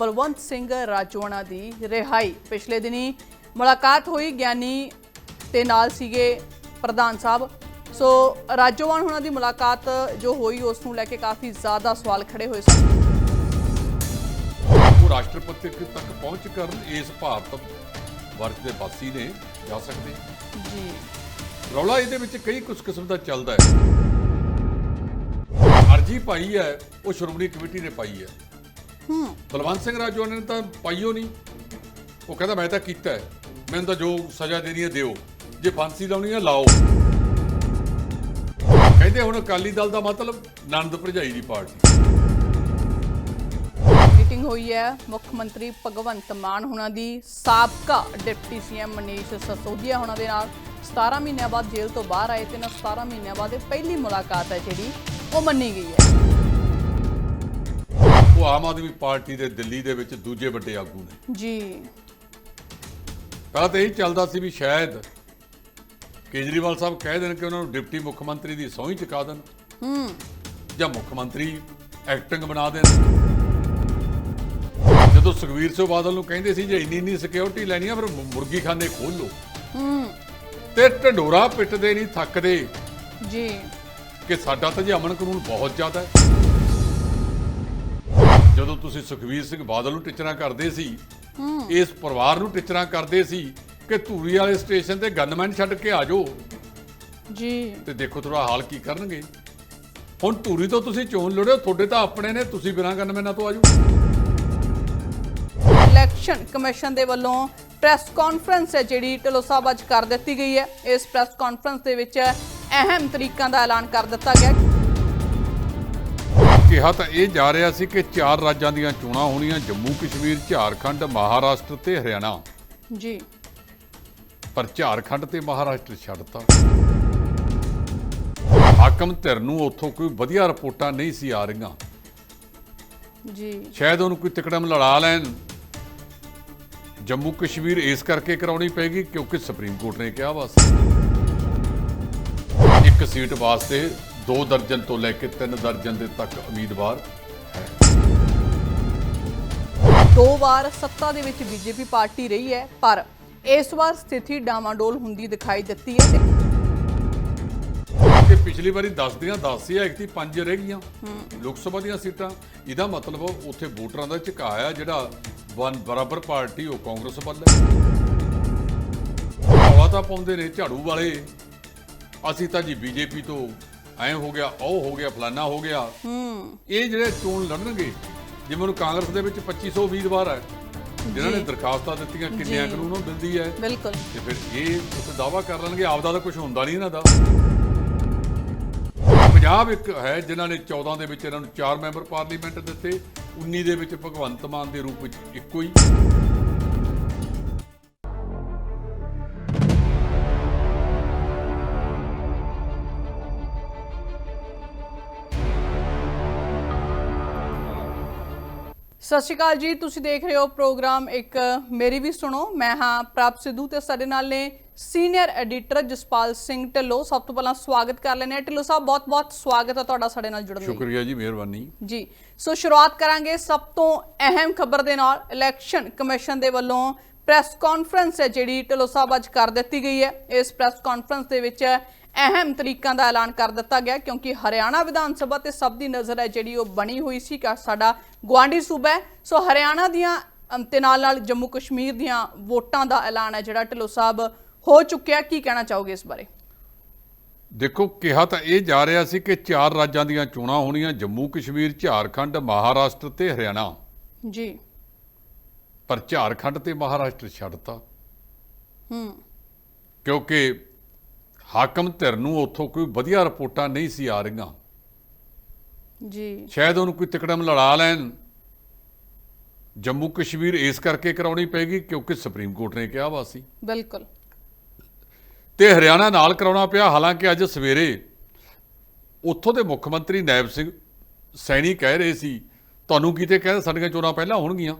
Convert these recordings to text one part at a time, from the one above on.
ਬਲਵੰਤ ਸਿੰਘ ਰਾਜੋਣਾ ਦੀ ਰਿਹਾਈ। ਪਿਛਲੇ ਦਿਨੀ ਮੁਲਾਕਾਤ ਹੋਈ ਗਿਆਨੀ ਤੇ ਨਾਲ ਸੀਗੇ ਪ੍ਰਧਾਨ ਸਾਹਿਬ। ਸੋ ਰਾਜੋਵਾਨ ਹੁਣਾਂ ਦੀ ਮੁਲਾਕਾਤ ਜੋ ਹੋਈ ਉਸ ਨੂੰ ਲੈ ਕੇ ਕਾਫੀ ਜ਼ਿਆਦਾ ਸਵਾਲ ਖੜੇ ਹੋਏ ਸਨ। ਉਹ ਰਾਸ਼ਟਰਪਤੀ ਤੱਕ ਪਹੁੰਚ ਕਰਨ ਇਸ ਭਾਰਤ ਵਰਗ ਦੇ ਵਾਸੀ ਨੇ ਜਾ ਸਕਦੇ। ਜੀ। ਰੌਲਾ ਇਹਦੇ ਵਿੱਚ ਕਈ ਕੁਝ ਕਿਸਮ ਦਾ ਚੱਲਦਾ ਹੈ। ਅਰਜੀ ਪਾਈ ਹੈ ਉਹ ਸ਼੍ਰੋਮਣੀ ਕਮੇਟੀ ਨੇ ਪਾਈ ਹੈ ਹੂੰ। ਬਲਵੰਤ ਸਿੰਘ ਰਾਜੋਆਣਾ ਨੇ ਤਾਂ ਪਾਈਓ ਨਹੀਂ ਉਹ ਕਹਿੰਦਾ ਮੈਂ ਤਾਂ ਕੀਤਾ ਹੈ। ਮੈਨੂੰ ਤਾਂ ਜੋ ਸਜ਼ਾ ਦੇਣੀ ਹੈ ਦਿਓ। ਜੇ ਫਾਂਸੀ ਲਾਉਣੀ ਹੈ ਲਾਓ। ਕਹਿੰਦੇ ਹੁਣ ਅਕਾਲੀ ਦਲ ਦਾ ਮਤਲਬ ਨੰਦ ਭਰਜਾਈ ਦੀ ਪਾਰਟੀ। ਮੀਟਿੰਗ ਹੋਈ ਹੈ ਮੁੱਖ ਮੰਤਰੀ ਭਗਵੰਤ ਮਾਨ ਹੁਣਾਂ ਦੀ। ਸਾਬਕਾ ਡਿਪਟੀ ਸੀਐਮ ਮਨੀਸ਼ ਸਸੋਦੀਆ ਹੁਣਾਂ ਦੇ ਨਾਲ। 17 ਮਹੀਨਿਆਂ ਬਾਅਦ ਜੇਲ੍ਹ ਤੋਂ ਬਾਹਰ ਆਏ ਤੇ ਨਾ 17 ਮਹੀਨਿਆਂ ਬਾਅਦ ਇਹ ਪਹਿਲੀ ਮੁਲਾਕਾਤ ਹੈ ਜਿਹੜੀ ਉਹ ਮੰਨੀ ਗਈ ਹੈ। ਉਹ ਆਮ ਆਦਮੀ ਪਾਰਟੀ ਦੇ ਦਿੱਲੀ ਦੇ ਵਿੱਚ ਦੂਜੇ ਵੱਡੇ ਆਗੂ ਨੇ। ਜੀ। ਪਹਿਲਾਂ ਤਾਂ ਇਹ ਚੱਲਦਾ ਸੀ ਵੀ ਸ਼ਾਇਦ ਕੇਜਰੀਵਾਲ ਸਾਹਿਬ ਕਹਿ ਦੇਣ ਕਿ ਉਹਨਾਂ ਨੂੰ ਡਿਪਟੀ ਮੁੱਖ ਮੰਤਰੀ ਦੀ ਸਹੁੰ ਹੀ ਚੁਕਾ ਦੇਣ। ਹੂੰ। ਜਾਂ ਮੁੱਖ ਮੰਤਰੀ ਐਕਟਿੰਗ ਬਣਾ ਦੇਣ। ਜਦੋਂ ਸੁਖਵੀਰ ਸਿੰਘ ਬਾਦਲ ਨੂੰ ਕਹਿੰਦੇ ਸੀ ਜੇ ਇੰਨੀ ਇੰਨੀ ਸਿਕਿਉਰਿਟੀ ਲੈਣੀ ਆ ਫਿਰ ਮੁਰਗੀ ਖਾਨੇ ਖੋਲ ਹੂੰ। ਤੇ ਢੰਡੋਰਾ ਪਿੱਟਦੇ ਨਹੀਂ ਥੱਕਦੇ। ਜੀ। ਕਿ ਸਾਡਾ ਤਾਂ ਜੀ ਅਮਨ ਕਾਨੂੰਨ ਬਹੁਤ ਜ਼ਿਆਦਾ ਹੈ। ਜਦੋਂ ਤੁਸੀਂ ਸੁਖਵੀਰ ਸਿੰਘ ਬਾਦਲ ਨੂੰ ਟਿਚਰਾਂ ਕਰਦੇ ਸੀ ਇਸ ਪਰਿਵਾਰ ਨੂੰ ਟਿਚਰਾਂ ਕਰਦੇ ਸੀ ਕਿ ਧੂਰੀ ਵਾਲੇ ਸਟੇਸ਼ਨ ਤੇ ਗਨਮੈਨ ਛੱਡ ਕੇ ਆ ਜਾਓ। ਜੀ। ਤੇ ਦੇਖੋ ਤੁਹਾਡਾ ਹਾਲ ਕੀ ਕਰਨਗੇ। ਹੁਣ ਧੂਰੀ ਤੋਂ ਤੁਸੀਂ ਚੋਣ ਲੜਿਓ ਤੁਹਾਡੇ ਤਾਂ ਆਪਣੇ ਨੇ ਤੁਸੀਂ ਬਿਨਾਂ ਗਨਮੈਨਾਂ ਤੋਂ ਆ ਜਾਓ। ਇਲੈਕਸ਼ਨ ਕਮਿਸ਼ਨ ਦੇ ਵੱਲੋਂ ਪ੍ਰੈਸ ਕਾਨਫਰੰਸ ਹੈ ਜਿਹੜੀ ਢਿੱਲੋਂ ਸਾਹਿਬ ਅੱਜ ਕਰ ਦਿੱਤੀ ਗਈ ਹੈ। ਇਸ ਪ੍ਰੈਸ ਕਾਨਫਰੰਸ ਦੇ ਵਿੱਚ ਅਹਿਮ ਤਰੀਕਾਂ ਦਾ ਐਲਾਨ ਕਰ ਦਿੱਤਾ ਗਿਆ ਕਿਹਾ ਤਾਂ ਇਹ ਜਾ ਰਿਹਾ ਸੀ ਕਿ ਚਾਰ ਰਾਜਾਂ ਦੀਆਂ ਚੋਣਾਂ ਹੋਣੀਆਂ ਜੰਮੂ ਕਸ਼ਮੀਰ ਝਾਰਖੰਡ ਮਹਾਰਾਸ਼ਟਰ ਤੇ ਹਰਿਆਣਾ। ਜੀ। ਪਰ ਝਾਰਖੰਡ ਤੇ ਮਹਾਰਾਸ਼ਟਰ ਛੱਡਤਾ। ਹਾਕਮ ਧਿਰ ਨੂੰ ਉੱਥੋਂ ਕੋਈ ਵਧੀਆ ਰਿਪੋਰਟਾਂ ਨਹੀਂ ਸੀ ਆ ਰਹੀਆਂ। ਜੀ। ਸ਼ਾਇਦ ਉਹਨੂੰ ਕੋਈ ਤਿਕੜਮ ਲੜਾ ਲੈਣ। ਜੰਮੂ ਕਸ਼ਮੀਰ ਇਸ ਕਰਕੇ ਕਰਾਉਣੀ ਪੈਗੀ ਕਿਉਂਕਿ ਸੁਪਰੀਮ ਕੋਰਟ ਨੇ ਕਿਹਾ ਬਸ ਇੱਕ ਸੀਟ ਵਾਸਤੇ 2 ਦਰਜਨ ਤੋਂ ਲੈ ਕੇ 3 ਦਰਜਨ ਦੇ ਤੱਕ ਉਮੀਦਵਾਰ ਹੈ। ਦੋ ਵਾਰ ਸੱਤਾ ਦੇ ਵਿੱਚ ਬੀਜੇਪੀ ਪਾਰਟੀ ਰਹੀ ਹੈ ਪਰ ਇਸ ਵਾਰ ਸਥਿਤੀ ਡਾਮਾਡੋਲ ਹੁੰਦੀ ਦਿਖਾਈ ਦਿੱਤੀ ਹੈ। ਤੇ ਕਿ ਪਿਛਲੀ ਵਾਰੀ 10 ਦੀਆਂ 10 ਸੀ ਐਕਟੀ 5 ਰਹਿ ਗਈਆਂ। ਲੋਕ ਸਭਾ ਦੀਆਂ ਸੀਟਾਂ ਇਹਦਾ ਮਤਲਬ ਉੱਥੇ ਵੋਟਰਾਂ ਦਾ ਝੁਕਾਅ ਆ ਜਿਹੜਾ ਵਨ ਬਰਾਬਰ ਪਾਰਟੀ ਉਹ ਕਾਂਗਰਸ ਵੱਲ ਹੈ। ਹਵਾ ਤਾਂ ਪਾਉਂਦੇ ਨੇ ਝਾੜੂ ਵਾਲੇ। ਅਸੀਂ ਤਾਂ ਜੀ ਬੀਜੇਪੀ ਤੋਂ ਐ ਹੋ ਗਿਆ ਉਹ ਹੋ ਗਿਆ ਫਲਾਨਾ ਹੋ ਗਿਆ। ਹੂੰ। ਇਹ ਜਿਹੜੇ ਚੋਣ ਲੜਨਗੇ ਜਿਵੇਂ ਹੁਣ ਕਾਂਗਰਸ ਦੇ ਵਿੱਚ 2500 ਉਮੀਦਵਾਰ ਹੈ ਜਿਨ੍ਹਾਂ ਨੇ ਦਰਖਾਸਤਾਂ ਦਿੱਤੀਆਂ ਕਿੰਨਿਆਂ। ਨੂੰ ਉਹਨੂੰ ਮਿਲਦੀ ਹੈ ਬਿਲਕੁਲ। ਤੇ ਫਿਰ ਇਹ ਉੱਥੇ ਦਾਵਾ ਕਰ ਲੈਣਗੇ ਆਪਦਾ ਤਾਂ ਕੁਝ ਹੁੰਦਾ ਨਹੀਂ ਇਹਨਾਂ ਦਾ। ਪੰਜਾਬ ਇੱਕ ਹੈ ਜਿਨ੍ਹਾਂ ਨੇ 14 ਦੇ ਵਿੱਚ ਇਹਨਾਂ ਨੂੰ 4 ਮੈਂਬਰ ਪਾਰਲੀਮੈਂਟ ਦਿੱਤੇ 19 ਦੇ ਵਿੱਚ ਭਗਵੰਤ ਮਾਨ ਦੇ ਰੂਪ ਵਿੱਚ ਇੱਕੋ ਹੀ। ਸਤਿ ਸ਼੍ਰੀ ਅਕਾਲ ਜੀ ਤੁਸੀਂ ਦੇਖ ਰਹੇ ਹੋ ਪ੍ਰੋਗਰਾਮ ਇੱਕ ਮੇਰੀ ਵੀ ਸੁਣੋ। ਮੈਂ ਹਾਂ ਪ੍ਰਭ ਸਿੱਧੂ ਤੇ ਸਾਡੇ ਨਾਲ ਨੇ ਸੀਨੀਅਰ ਐਡੀਟਰ ਜਸਪਾਲ ਸਿੰਘ ਢਿੱਲੋਂ। ਸਭ ਤੋਂ ਪਹਿਲਾਂ ਸਵਾਗਤ ਕਰ ਲੈਂਦੇ ਹਾਂ। ਢਿੱਲੋਂ ਸਾਹਿਬ ਬਹੁਤ-ਬਹੁਤ ਸਵਾਗਤ ਹੈ ਤੁਹਾਡਾ ਸਾਡੇ ਨਾਲ ਜੁੜਨ ਲਈ। ਸ਼ੁਕਰੀਆ ਜੀ ਮਿਹਰਬਾਨੀ। ਜੀ ਸੋ ਸ਼ੁਰੂਆਤ ਕਰਾਂਗੇ ਸਭ ਤੋਂ ਅਹਿਮ ਖਬਰ ਦੇ ਨਾਲ। ਇਲੈਕਸ਼ਨ ਕਮਿਸ਼ਨ ਦੇ ਵੱਲੋਂ ਪ੍ਰੈਸ ਕਾਨਫਰੰਸ ਹੈ ਜਿਹੜੀ ਢਿੱਲੋਂ ਸਾਹਿਬ ਅੱਜ ਕਰ ਦਿੱਤੀ ਗਈ ਹੈ। ਇਸ ਪ੍ਰੈਸ ਕਾਨਫਰੰਸ ਦੇ ਵਿੱਚ ਅਹਿਮ ਤਰੀਕਾਂ ਦਾ ਐਲਾਨ ਕਰ ਦਿੱਤਾ ਗਿਆ ਕਿਉਂਕਿ ਹਰਿਆਣਾ ਵਿਧਾਨ ਸਭਾ ਤੇ ਸਭ ਦੀ ਨਜ਼ਰ ਹੈ ਜਿਹੜੀ ਉਹ ਬਣੀ ਹੋਈ ਸੀ ਕਿ ਸਾਡਾ ਗਵਾਂਢੀ ਸੂਬਾ ਹੈ। ਸੋ ਹਰਿਆਣਾ ਦੀਆਂ ਤੇ ਨਾਲ ਨਾਲ ਜੰਮੂ ਕਸ਼ਮੀਰ ਦੀਆਂ ਵੋਟਾਂ ਦਾ ਐਲਾਨ ਹੈ ਜਿਹੜਾ ਢਿੱਲੋਂ ਸਾਹਿਬ ਹੋ ਚੁੱਕਿਆ ਕੀ ਕਹਿਣਾ ਚਾਹੋਗੇ ਇਸ ਬਾਰੇ? ਦੇਖੋ ਕਿਹਾ ਤਾਂ ਇਹ ਜਾ ਰਿਹਾ ਸੀ ਕਿ ਚਾਰ ਰਾਜਾਂ ਦੀਆਂ ਚੋਣਾਂ ਹੋਣੀਆਂ ਜੰਮੂ ਕਸ਼ਮੀਰ ਝਾਰਖੰਡ ਮਹਾਰਾਸ਼ਟਰ ਤੇ ਹਰਿਆਣਾ। ਜੀ। ਪਰ ਝਾਰਖੰਡ ਤੇ ਮਹਾਰਾਸ਼ਟਰ ਛੱਡਤਾ। ਹੂੰ। ਕਿਉਂਕਿ ਹਾਕਮ ਧਿਰ ਨੂੰ ਉੱਥੋਂ ਕੋਈ ਵਧੀਆ ਰਿਪੋਰਟਾਂ ਨਹੀਂ ਸੀ ਆ ਰਹੀਆਂ। ਜੀ। ਸ਼ਾਇਦ ਉਹਨੂੰ ਕੋਈ ਤਿਕੜਮ ਲੜਾ ਲੈਣ। ਜੰਮੂ ਕਸ਼ਮੀਰ ਇਸ ਕਰਕੇ ਕਰਾਉਣੀ ਪੈਗੀ ਕਿਉਂਕਿ ਸੁਪਰੀਮ ਕੋਰਟ ਨੇ ਕਿਹਾ ਵਾ ਸੀ। ਬਿਲਕੁਲ। ਤੇ ਹਰਿਆਣਾ ਨਾਲ ਕਰਾਉਣਾ ਪਿਆ ਹਾਲਾਂਕਿ ਅੱਜ ਸਵੇਰੇ ਉੱਥੋਂ ਦੇ ਮੁੱਖ ਮੰਤਰੀ ਨਾਇਬ ਸਿੰਘ ਸੈਣੀ ਕਹਿ ਰਹੇ ਸੀ ਤੁਹਾਨੂੰ ਕੀਤੇ ਕਹਿੰਦੇ ਸਾਡੀਆਂ ਚੋਣਾਂ ਪਹਿਲਾਂ ਹੋਣਗੀਆਂ।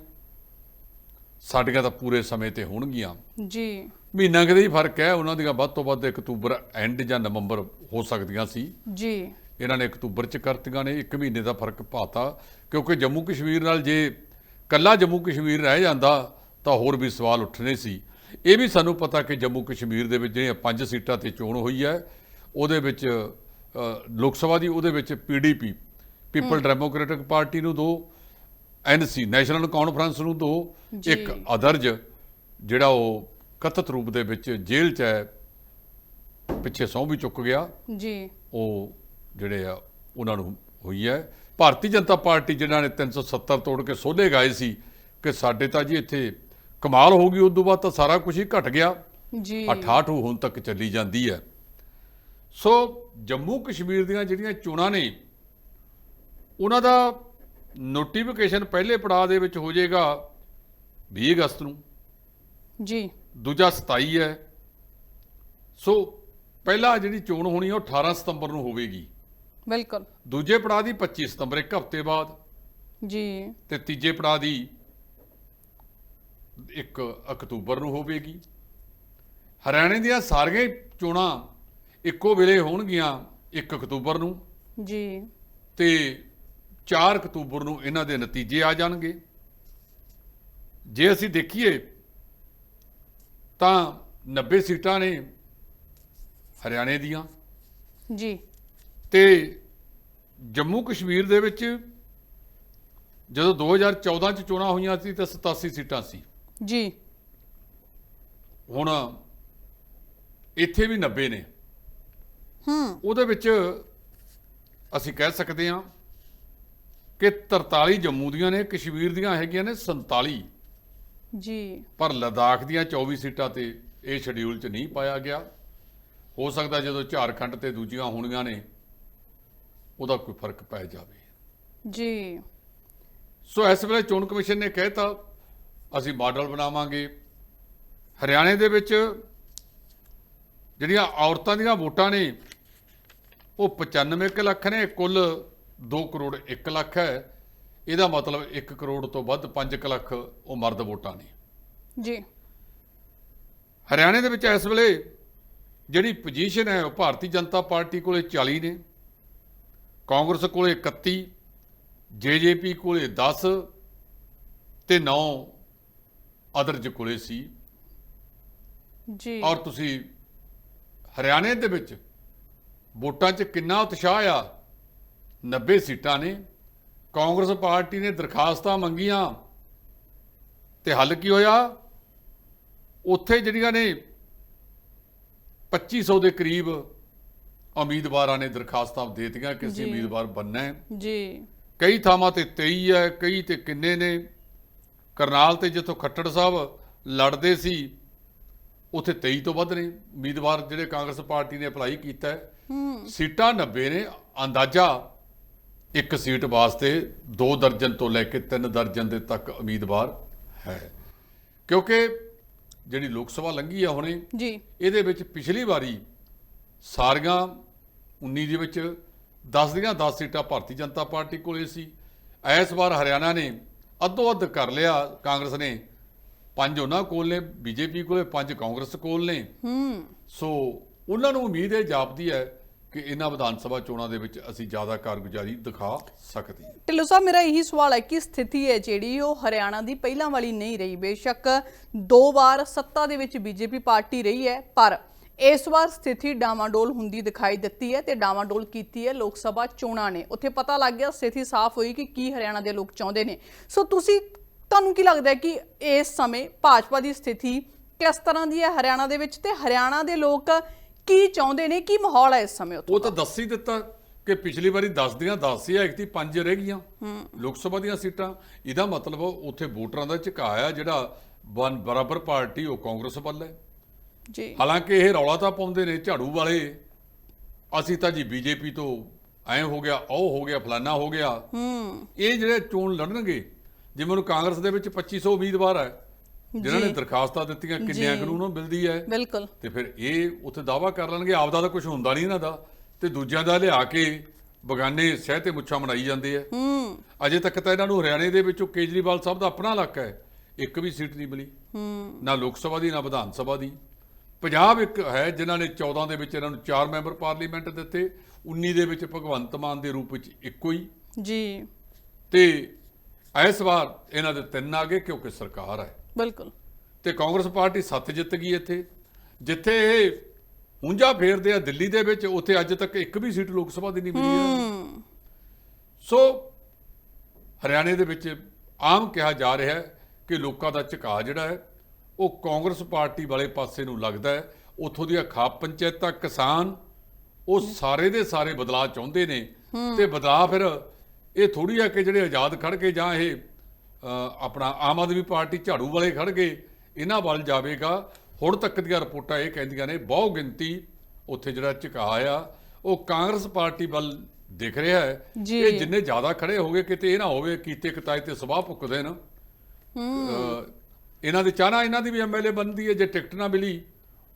ਸਾਡੀਆਂ ਤਾਂ ਪੂਰੇ ਸਮੇਂ ਤੇ ਹੋਣਗੀਆਂ। ਜੀ। ਮਹੀਨਾ ਕਿਤੇ ਹੀ ਫ਼ਰਕ ਹੈ ਉਹਨਾਂ ਦੀਆਂ ਵੱਧ ਤੋਂ ਵੱਧ ਅਕਤੂਬਰ ਐਂਡ ਜਾਂ ਨਵੰਬਰ ਹੋ ਸਕਦੀਆਂ ਸੀ। ਜੀ। ਇਹਨਾਂ ਨੇ ਅਕਤੂਬਰ ਚ ਕਰਤੀਆਂ ਨੇ 1 ਮਹੀਨੇ ਦਾ ਫ਼ਰਕ ਪਾਤਾ ਕਿਉਂਕਿ ਜੰਮੂ ਕਸ਼ਮੀਰ ਨਾਲ ਜੇ ਕੱਲਾ ਜੰਮੂ ਕਸ਼ਮੀਰ ਰਹਿ ਜਾਂਦਾ ਤਾਂ ਹੋਰ ਵੀ ਸਵਾਲ ਉੱਠਣੇ ਸੀ। ਇਹ ਵੀ ਸਾਨੂੰ ਪਤਾ ਕਿ ਜੰਮੂ ਕਸ਼ਮੀਰ ਦੇ ਵਿੱਚ ਜਿਹੜੀਆਂ ਪੰਜ ਸੀਟਾਂ ਤੇ ਚੋਣ ਹੋਈ ਹੈ ਉਹਦੇ ਵਿੱਚ ਲੋਕ ਸਭਾ ਦੀ ਉਹਦੇ ਵਿੱਚ ਪੀਡੀਪੀ ਪੀਪਲ ਡੈਮੋਕ੍ਰੈਟਿਕ ਪਾਰਟੀ ਨੂੰ ਦੋ ਐਨਸੀ ਨੈਸ਼ਨਲ ਕਾਨਫਰੰਸ ਨੂੰ ਦੋ। ਇੱਕ ਅਦਰਜ ਜਿਹੜਾ ਉਹ ਕਥਿਤ ਰੂਪ ਦੇ ਵਿੱਚ ਜੇਲ੍ਹ 'ਚ ਹੈ। ਪਿੱਛੇ ਸਹੁੰ ਵੀ ਚੁੱਕ ਗਿਆ। ਜੀ। ਉਹ ਜਿਹੜੇ ਆ ਉਹਨਾਂ ਨੂੰ ਹੋਈ ਹੈ। ਭਾਰਤੀ ਜਨਤਾ ਪਾਰਟੀ ਜਿਨ੍ਹਾਂ ਨੇ 370 ਤੋੜ ਕੇ ਸੋਧੇ ਗਾਏ ਸੀ ਕਿ ਸਾਡੇ ਤਾਂ ਜੀ ਇੱਥੇ ਕਮਾਲ ਹੋ ਗਈ ਉਸ ਤੋਂ ਬਾਅਦ ਤਾਂ ਸਾਰਾ ਕੁਝ ਹੀ ਘਟ ਗਿਆ। ਜੀ। 68 ਹੁਣ ਤੱਕ ਚੱਲੀ ਜਾਂਦੀ ਹੈ। ਸੋ ਜੰਮੂ ਕਸ਼ਮੀਰ ਦੀਆਂ ਜਿਹੜੀਆਂ ਚੋਣਾਂ ਨੇ ਉਹਨਾਂ ਦਾ ਨੋਟੀਫਿਕੇਸ਼ਨ ਪਹਿਲੇ ਪੜਾਅ ਦੇ ਵਿੱਚ ਹੋ ਜਾਏਗਾ 20 ਅਗਸਤ ਨੂੰ। ਜੀ। ਦੂਜਾ 27 ਹੈ। ਸੋ ਪਹਿਲਾ ਜਿਹੜੀ ਚੋਣ ਹੋਣੀ ਹੈ ਉਹ 18 ਸਤੰਬਰ ਨੂੰ ਹੋਵੇਗੀ। ਬਿਲਕੁਲ। ਦੂਜੇ ਪੜਾਅ ਦੀ 25 ਸਤੰਬਰ ਇੱਕ ਹਫ਼ਤੇ ਬਾਅਦ। ਜੀ। ਤੇ ਤੀਜੇ ਪੜਾਅ ਦੀ 1 ਅਕਤੂਬਰ ਨੂੰ ਹੋਵੇਗੀ। ਹਰਿਆਣੇ ਦੀਆਂ ਸਾਰੀਆਂ ਚੋਣਾਂ ਇੱਕੋ ਵੇਲੇ ਹੋਣਗੀਆਂ 1 ਅਕਤੂਬਰ ਨੂੰ। ਜੀ। ਤੇ 4 ਅਕਤੂਬਰ ਨੂੰ ਇਹਨਾਂ ਦੇ ਨਤੀਜੇ ਆ ਜਾਣਗੇ। ਜੇ ਅਸੀਂ ਦੇਖੀਏ ਤਾਂ 90 ਸੀਟਾਂ ਨੇ ਹਰਿਆਣੇ ਦੀਆਂ। ਜੀ। ਤੇ ਜੰਮੂ ਕਸ਼ਮੀਰ ਦੇ ਵਿੱਚ ਜਦੋਂ 2014 ਚ ਚੋਣਾਂ ਹੋਈਆਂ ਸੀ ਤਾਂ 87 ਸੀਟਾਂ ਸੀ। ਜੀ। ਹੁਣ ਇੱਥੇ ਵੀ 90 ਨੇ। ਹੂੰ। ਉਹਦੇ ਵਿੱਚ ਅਸੀਂ ਕਹਿ ਸਕਦੇ ਹਾਂ ਕਿ 43 ਜੰਮੂ ਦੀਆਂ ਨੇ ਕਸ਼ਮੀਰ ਦੀਆਂ ਹੈਗੀਆਂ ਨੇ 47 ਜੀ। ਪਰ ਲਦਾਖ ਦੀਆਂ 24 ਸੀਟਾਂ ਤੇ ਇਹ ਸ਼ਡਿਊਲ 'ਚ ਨਹੀਂ ਪਾਇਆ ਗਿਆ। ਹੋ ਸਕਦਾ ਜਦੋਂ ਝਾਰਖੰਡ ਤੇ ਦੂਜੀਆਂ ਹੋਣੀਆਂ ਨੇ ਉਹਦਾ ਕੋਈ ਫ਼ਰਕ ਪੈ ਜਾਵੇ। ਜੀ। ਸੋ ਇਸ ਵੇਲੇ ਚੋਣ ਕਮਿਸ਼ਨ ਨੇ ਕਹਿਤਾ ਅਸੀਂ ਮਾਡਲ ਬਣਾਵਾਂਗੇ। ਹਰਿਆਣੇ ਦੇ ਵਿੱਚ ਜਿਹੜੀਆਂ ਔਰਤਾਂ ਦੀਆਂ ਵੋਟਾਂ ਨੇ ਉਹ 95 ਕੁ ਲੱਖ ਨੇ ਕੁੱਲ 2 ਕਰੋੜ 1 ਲੱਖ ਹੈ। ਇਹਦਾ ਮਤਲਬ 1 ਕਰੋੜ ਤੋਂ ਵੱਧ 5 ਲੱਖ ਉਹ ਮਰਦ ਵੋਟਾਂ ਨੇ। ਜੀ। ਹਰਿਆਣੇ ਦੇ ਵਿੱਚ ਇਸ ਵੇਲੇ ਜਿਹੜੀ ਪੋਜੀਸ਼ਨ ਹੈ ਉਹ ਭਾਰਤੀ ਜਨਤਾ ਪਾਰਟੀ ਕੋਲੇ 40 ਨੇ ਕਾਂਗਰਸ ਕੋਲੇ 31 ਜੇਜੇਪੀ ਕੋਲੇ 10 ਤੇ 9 ਅਦਰਜ ਕੋਲੇ ਸੀ। ਜੀ। ਔਰ ਤੁਸੀਂ ਹਰਿਆਣੇ ਦੇ ਵਿੱਚ ਵੋਟਾਂ 'ਚ ਕਿੰਨਾ ਉਤਸ਼ਾਹ ਆ 90 ਸੀਟਾਂ ਨੇ। ਕਾਂਗਰਸ ਪਾਰਟੀ ਨੇ ਦਰਖਾਸਤਾਂ ਮੰਗੀਆਂ ਤੇ ਹੱਲ ਕੀ ਹੋਇਆ? ਉੱਥੇ ਜਿਹੜੀਆਂ ਨੇ 2500 ਦੇ ਕਰੀਬ ਉਮੀਦਵਾਰਾਂ ਨੇ ਦਰਖਾਸਤਾਂ ਦੇ ਦਿੱਤੀਆਂ ਕਿ ਅਸੀਂ। ਉਮੀਦਵਾਰ ਬੰਨਾ ਹੈ। ਜੀ। ਕਈ ਥਾਵਾਂ ਤੇ 23 ਹੈ ਕਈ ਤੇ ਕਿੰਨੇ ਨੇ? ਕਰਨਾਲ ਤੇ ਜਿੱਥੋਂ ਖੱਟੜ ਸਾਹਿਬ ਲੜਦੇ ਸੀ ਉੱਥੇ 23 ਤੋਂ ਵੱਧ ਨੇ ਉਮੀਦਵਾਰ ਜਿਹੜੇ ਕਾਂਗਰਸ ਪਾਰਟੀ ਨੇ ਅਪਲਾਈ ਕੀਤਾ ਹੂੰ। ਸੀਟਾਂ 90 ਨੇ ਅੰਦਾਜ਼ਾ ਇੱਕ ਸੀਟ ਵਾਸਤੇ 2 ਦਰਜਨ ਤੋਂ ਲੈ ਕੇ 3 ਦਰਜਨ ਦੇ ਤੱਕ ਉਮੀਦਵਾਰ ਹੈ। ਕਿਉਂਕਿ ਜਿਹੜੀ ਲੋਕ ਸਭਾ ਲੰਘੀ ਆ ਹੁਣੇ ਜੀ। ਇਹਦੇ ਵਿੱਚ ਪਿਛਲੀ ਵਾਰੀ ਸਾਰੀਆਂ 19 ਦੇ ਵਿੱਚ 10 ਦੀਆਂ 10 ਸੀਟਾਂ ਭਾਰਤੀ ਜਨਤਾ ਪਾਰਟੀ ਕੋਲੇ ਸੀ। ਇਸ ਵਾਰ ਹਰਿਆਣਾ ਨੇ ਅੱਧੋ ਅੱਧ ਕਰ ਲਿਆ। ਕਾਂਗਰਸ ਨੇ ਪੰਜ ਉਹਨਾਂ ਕੋਲ ਨੇ ਬੀਜੇਪੀ ਕੋਲੇ ਪੰਜ ਕਾਂਗਰਸ ਕੋਲ ਨੇ। ਹੂੰ। ਸੋ ਉਹਨਾਂ ਨੂੰ ਉਮੀਦ ਹੈ ਜਾਪਦੀ ਹੈ ਕਿ ਇਹਨਾਂ ਵਿਧਾਨ ਸਭਾ ਚੋਣਾਂ ਦੇ ਵਿੱਚ ਅਸੀਂ ਜ਼ਿਆਦਾ ਕਾਰਗੁਜ਼ਾਰੀ ਦਿਖਾ ਸਕਦੇ ਹਾਂ। ਢਿੱਲੋਂ ਸਾਹਿਬ, ਮੇਰਾ ਇਹੀ ਸਵਾਲ ਹੈ ਕਿ ਸਥਿਤੀ ਹੈ ਜਿਹੜੀ, ਉਹ ਹਰਿਆਣਾ ਦੀ ਪਹਿਲਾਂ ਵਾਲੀ ਨਹੀਂ ਰਹੀ। ਬੇਸ਼ੱਕ ਦੋ ਵਾਰ ਸੱਤਾ ਦੇ ਵਿੱਚ ਬੀਜੇਪੀ ਪਾਰਟੀ ਰਹੀ ਹੈ, ਪਰ ਇਸ ਵਾਰ ਸਥਿਤੀ ਡਾਵਾਂਡੋਲ ਹੁੰਦੀ ਦਿਖਾਈ ਦਿੱਤੀ ਹੈ ਤੇ ਡਾਵਾਂਡੋਲ ਕੀਤੀ ਹੈ ਲੋਕ ਸਭਾ ਚੋਣਾਂ ਨੇ। ਉੱਥੇ ਪਤਾ ਲੱਗ ਗਿਆ, ਸਥਿਤੀ ਸਾਫ਼ ਹੋਈ ਕਿ ਕੀ ਹਰਿਆਣਾ ਦੇ ਲੋਕ ਚਾਹੁੰਦੇ ਨੇ। ਸੋ ਤੁਸੀਂ, ਤੁਹਾਨੂੰ ਕੀ ਲੱਗਦਾ ਹੈ ਕਿ ਇਸ ਸਮੇਂ ਭਾਜਪਾ ਦੀ ਸਥਿਤੀ ਕਿਸ ਤਰ੍ਹਾਂ ਦੀ ਹੈ ਹਰਿਆਣਾ ਦੇ ਵਿੱਚ? ਤੇ ਹਰਿਆਣਾ ਦੇ ਲੋਕ ਕੀ ਚਾਹੁੰਦੇ ਨੇ ਕੀ ਮਾਹੌਲ ਹੈ ਇਸ ਸਮੇਂ ਉੱਥੇ ਉਹ ਤਾਂ ਦੱਸ ਹੀ ਦਿੱਤਾ ਕਿ ਪਿਛਲੀ ਵਾਰੀ 10 ਦੀਆਂ 10 ਸੀ ਐਕਤੀ 5 ਰਹਿ ਗਈਆਂ। ਲੋਕ ਸਭਾ ਦੀਆਂ ਸੀਟਾਂ। ਇਹਦਾ ਮਤਲਬ ਉੱਥੇ ਵੋਟਰਾਂ ਦਾ ਝੁਕਾਅ ਜਿਹੜਾ ਵਨ ਬਰਾਬਰ ਪਾਰਟੀ ਉਹ ਕਾਂਗਰਸ ਵੱਲ ਹੈ। ਜੀ। ਹਾਲਾਂਕਿ ਇਹ ਰੌਲਾ ਤਾਂ ਪਾਉਂਦੇ ਨੇ ਝਾੜੂ ਵਾਲੇ। ਅਸੀਂ ਤਾਂ ਜੀ ਬੀਜੇਪੀ ਤੋਂ ਐਂ ਹੋ ਗਿਆ ਉਹ ਹੋ ਗਿਆ ਫਲਾਨਾ ਹੋ ਗਿਆ। ਹੂੰ। ਇਹ ਜਿਹੜੇ ਚੋਣ ਲੜਨਗੇ ਜਿਵੇਂ ਹੁਣ ਕਾਂਗਰਸ ਦੇ ਵਿੱਚ 2500 ਉਮੀਦਵਾਰ ਹੈ ਜਿਨ੍ਹਾਂ ਨੇ। ਦਰਖਾਸਤਾਂ ਦਿੱਤੀਆਂ ਕਿੰਨਿਆਂ ਨੂੰ ਨੂੰ ਮਿਲਦੀ ਹੈ। ਬਿਲਕੁਲ। ਤੇ ਫਿਰ ਇਹ ਉੱਥੇ ਦਾਵਾ ਕਰ ਲੈਣਗੇ ਆਪਦਾ ਤਾਂ ਕੁਝ ਹੁੰਦਾ ਨਹੀਂ ਇਹਨਾਂ ਦਾ। ਤੇ ਦੂਜਿਆਂ ਦਾ ਲਿਆ ਕੇ ਬਗਾਨੇ ਸਹਿ ਤੇ ਮੁੱਛਾਂ ਬਣਾਈ ਜਾਂਦੇ ਆ। ਹੂੰ। ਅਜੇ ਤੱਕ ਤਾਂ ਇਹਨਾਂ ਨੂੰ ਹਰਿਆਣੇ ਦੇ ਵਿੱਚੋਂ ਕੇਜਰੀਵਾਲ ਸਾਹਿਬ ਦਾ ਆਪਣਾ ਇਲਾਕਾ ਹੈ। ਇੱਕ ਵੀ ਸੀਟ ਨਹੀਂ ਮਿਲੀ। ਹੂੰ। ਨਾ ਲੋਕ ਸਭਾ ਦੀ ਨਾ ਵਿਧਾਨ ਸਭਾ ਦੀ। ਪੰਜਾਬ ਇੱਕ ਹੈ ਜਿਨ੍ਹਾਂ ਨੇ 14 ਦੇ ਵਿੱਚ ਇਹਨਾਂ ਨੂੰ 4 ਮੈਂਬਰ ਪਾਰਲੀਮੈਂਟ ਦਿੱਤੇ। 19 ਦੇ ਵਿੱਚ ਭਗਵੰਤ ਮਾਨ ਦੇ ਰੂਪ ਵਿੱਚ ਇੱਕੋ ਹੀ। ਜੀ। ਤੇ ਇਸ ਵਾਰ ਇਹਨਾਂ ਦੇ ਤਿੰਨ ਆ ਗਏ ਕਿਉਂਕਿ ਸਰਕਾਰ ਹੈ। ਬਿਲਕੁਲ। ਤੇ ਕਾਂਗਰਸ ਪਾਰਟੀ ਸੱਤ ਜਿੱਤ ਗਈ ਇੱਥੇ। ਜਿੱਥੇ ਇਹ ਉਂਝਾ ਫੇਰਦੇ ਆ ਦਿੱਲੀ ਦੇ ਵਿੱਚ ਉੱਥੇ ਅੱਜ ਤੱਕ ਇੱਕ ਵੀ ਸੀਟ ਲੋਕ ਸਭਾ ਦੀ ਨਹੀਂ ਮਿਲੀ। ਹੂੰ। ਸੋ ਹਰਿਆਣੇ ਦੇ ਵਿੱਚ ਆਮ ਕਿਹਾ ਜਾ ਰਿਹਾ ਹੈ ਕਿ ਲੋਕਾਂ ਦਾ ਝੁਕਾਅ ਜਿਹੜਾ ਹੈ ਉਹ ਕਾਂਗਰਸ ਪਾਰਟੀ ਵਾਲੇ ਪਾਸੇ ਨੂੰ ਲੱਗਦਾ ਹੈ। ਉੱਥੋਂ ਦੀਆਂ ਖਾਪ ਪੰਚਾਇਤਾਂ ਕਿਸਾਨ ਉਹ ਸਾਰੇ ਦੇ ਸਾਰੇ ਬਦਲਾਅ ਚਾਹੁੰਦੇ ਨੇ। ਤੇ ਬਦਲਾਅ ਫਿਰ ਇਹ ਥੋੜੀ ਹੈ ਕਿ ਜਿਹੜੇ ਆਜ਼ਾਦ ਖੜ ਕੇ ਜਾਂ ਇਹ ਆਪਣਾ ਆਮ ਆਦਮੀ ਪਾਰਟੀ ਝਾੜੂ ਵਾਲੇ ਖੜ ਗਏ ਇਹਨਾਂ ਵੱਲ ਜਾਵੇਗਾ। ਹੁਣ ਤੱਕ ਦੀਆਂ ਰਿਪੋਰਟਾਂ ਇਹ ਕਹਿੰਦੀਆਂ ਨੇ ਬਹੁ ਗਿਣਤੀ ਉੱਥੇ ਜਿਹੜਾ ਝੁਕਾਅ ਆ ਉਹ ਕਾਂਗਰਸ ਪਾਰਟੀ ਵੱਲ ਦਿਖ ਰਿਹਾ ਹੈ। ਇਹ ਜਿੰਨੇ ਜ਼ਿਆਦਾ ਖੜੇ ਹੋਗੇ ਕਿਤੇ ਇਹ ਨਾ ਹੋਵੇ ਕੀਤੇ ਕਤਾਏ ਤੇ ਸਵਾਹ ਭੁੱਕ ਦੇਣ ਅਹ ਇਹਨਾਂ ਦੇ ਚਾਹਨਾ ਇਹਨਾਂ ਦੀ ਵੀ ਐਮਐਲਏ ਬਣਦੀ ਹੈ ਜੇ ਟਿਕਟ ਨਾ ਮਿਲੀ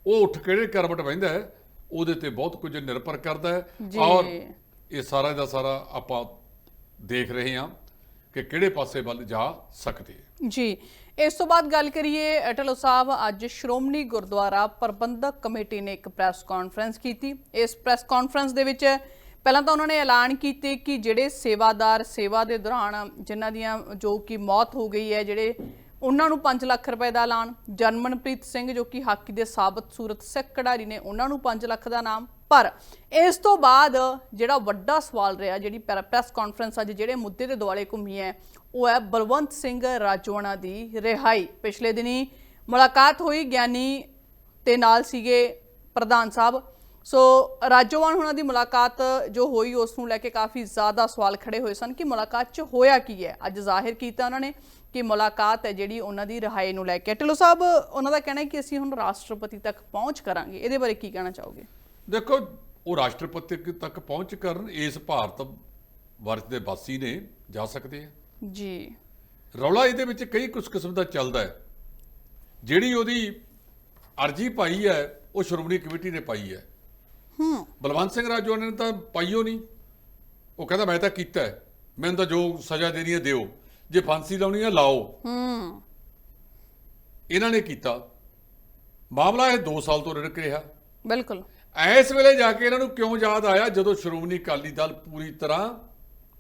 ਉਹ ਉੱਠ ਕਿਹੜੇ ਕਰਵਟ ਬਹਿੰਦਾ ਹੈ ਉਹਦੇ ਤੇ ਬਹੁਤ ਕੁਝ ਨਿਰਭਰ ਕਰਦਾ ਹੈ। ਔਰ ਇਹ ਸਾਰਾ ਦਾ ਸਾਰਾ ਆਪਾਂ ਦੇਖ ਰਹੇ ਹਾਂ। ਕਿ ਕਿਹੜੇ ਪਾਸੇ ਵੱਲ ਜਾ ਸਕਦੇ ਜੀ, ਇਸ ਤੋਂ ਬਾਅਦ ਗੱਲ ਕਰੀਏ ਅਟਲੋ ਸਾਹਿਬ, ਅੱਜ ਸ਼੍ਰੋਮਣੀ ਗੁਰਦੁਆਰਾ ਪ੍ਰਬੰਧਕ ਕਮੇਟੀ ਨੇ ਇੱਕ ਪ੍ਰੈਸ ਕਾਨਫਰੰਸ ਕੀਤੀ। ਇਸ ਪ੍ਰੈਸ ਕਾਨਫਰੰਸ ਦੇ ਵਿੱਚ ਪਹਿਲਾਂ ਤਾਂ ਉਹਨਾਂ ਨੇ ਐਲਾਨ ਕੀਤੇ ਕਿ ਜਿਹੜੇ ਸੇਵਾਦਾਰ, ਸੇਵਾ ਦੇ ਦੌਰਾਨ ਜਿਨ੍ਹਾਂ ਦੀਆਂ ਜੋ ਕਿ ਮੌਤ ਹੋ ਗਈ ਹੈ, ਜਿਹੜੇ ਉਹਨਾਂ ਨੂੰ 5 ਲੱਖ ਰੁਪਏ ਦਾ ਐਲਾਨ, ਜਨਮਨਪ੍ਰੀਤ ਸਿੰਘ ਜੋ ਕਿ ਹਾਕੀ ਦੇ ਸਾਬਤ ਸੂਰਤ ਸਿੱਖ ਖਿਡਾਰੀ ਨੇ, ਉਹਨਾਂ ਨੂੰ 5 ਲੱਖ ਦਾ ਨਾਮ ਪਰ ਇਸ ਤੋਂ ਬਾਅਦ ਜਿਹੜਾ ਵੱਡਾ ਸਵਾਲ ਰਿਹਾ, ਜਿਹੜੀ ਪ੍ਰੈ- ਪ੍ਰੈਸ ਕਾਨਫਰੰਸ ਅੱਜ ਜਿਹੜੇ ਮੁੱਦੇ ਦੇ ਦੁਆਲੇ ਘੁੰਮੀ ਹੈ, ਉਹ ਹੈ ਬਲਵੰਤ ਸਿੰਘ ਰਾਜੋਆਣਾ ਦੀ ਰਿਹਾਈ। ਪਿਛਲੇ ਦਿਨੀ ਮੁਲਾਕਾਤ ਹੋਈ, ਗਿਆਨੀ ਤੇ ਨਾਲ ਸੀਗੇ ਪ੍ਰਧਾਨ ਸਾਹਿਬ। ਸੋ ਰਾਜੋਵਾਨ ਹੁਣਾਂ ਦੀ ਮੁਲਾਕਾਤ ਜੋ ਹੋਈ, ਉਸ ਨੂੰ ਲੈ ਕੇ ਕਾਫੀ ਜ਼ਿਆਦਾ ਸਵਾਲ ਖੜੇ ਹੋਏ ਸਨ ਕਿ ਮੁਲਾਕਾਤ 'ਚ ਹੋਇਆ ਕੀ ਹੈ? ਅੱਜ ਜ਼ਾਹਿਰ ਕੀਤਾ ਉਹਨਾਂ ਨੇ ਕਿ ਮੁਲਾਕਾਤ ਹੈ ਜਿਹੜੀ ਉਹਨਾਂ ਦੀ ਰਿਹਾਈ ਨੂੰ ਲੈ ਕੇ ਢਿੱਲੋਂ ਸਾਹਿਬ, ਉਹਨਾਂ ਦਾ ਕਹਿਣਾ ਹੈ ਕਿ ਅਸੀਂ ਹੁਣ ਰਾਸ਼ਟਰਪਤੀ ਤੱਕ ਪਹੁੰਚ ਕਰਾਂਗੇ। ਇਹਦੇ ਬਾਰੇ ਕੀ ਕਹਿਣਾ ਚਾਹੋਗੇ? ਦੇਖੋ ਉਹ ਰਾਸ਼ਟਰਪਤੀ ਤੱਕ ਪਹੁੰਚ ਕਰਨ ਇਸ ਭਾਰਤ ਵਰਸ਼ ਦੇ ਵਾਸੀ ਨੇ ਜਾ ਸਕਦੇ ਆ। ਜੀ। ਰੌਲਾ ਇਹਦੇ ਵਿੱਚ ਕਈ ਕੁਝ ਕਿਸਮ ਦਾ ਚੱਲਦਾ ਹੈ। ਜਿਹੜੀ ਉਹਦੀ ਅਰਜੀ ਪਾਈ ਹੈ ਉਹ ਸ਼੍ਰੋਮਣੀ ਕਮੇਟੀ ਨੇ ਪਾਈ ਹੈ। ਹੂੰ। ਬਲਵੰਤ ਸਿੰਘ ਰਾਜੂ ਨੇ ਤਾਂ ਪਾਈਓ ਨਹੀਂ। ਉਹ ਕਹਿੰਦਾ ਮੈਂ ਤਾਂ ਕੀਤਾ। ਮੈਨੂੰ ਤਾਂ ਜੋ ਸਜ਼ਾ ਦੇਣੀ ਹੈ ਦਿਓ। ਜੇ ਫਾਂਸੀ ਲਾਉਣੀ ਹੈ ਲਾਓ। ਹੂੰ। ਇਹਨਾਂ ਨੇ ਕੀਤਾ। ਮਾਮਲਾ ਇਹ 2 ਸਾਲ ਤੋਂ ਰਿੜਕ ਰਿਹਾ। ਬਿਲਕੁਲ। ਐਸ ਵੇਲੇ ਜਾ ਕੇ ਇਹਨਾਂ ਨੂੰ ਕਿਉਂ ਯਾਦ ਆਇਆ ਜਦੋਂ ਸ਼੍ਰੋਮਣੀ ਅਕਾਲੀ ਦਲ ਪੂਰੀ ਤਰ੍ਹਾਂ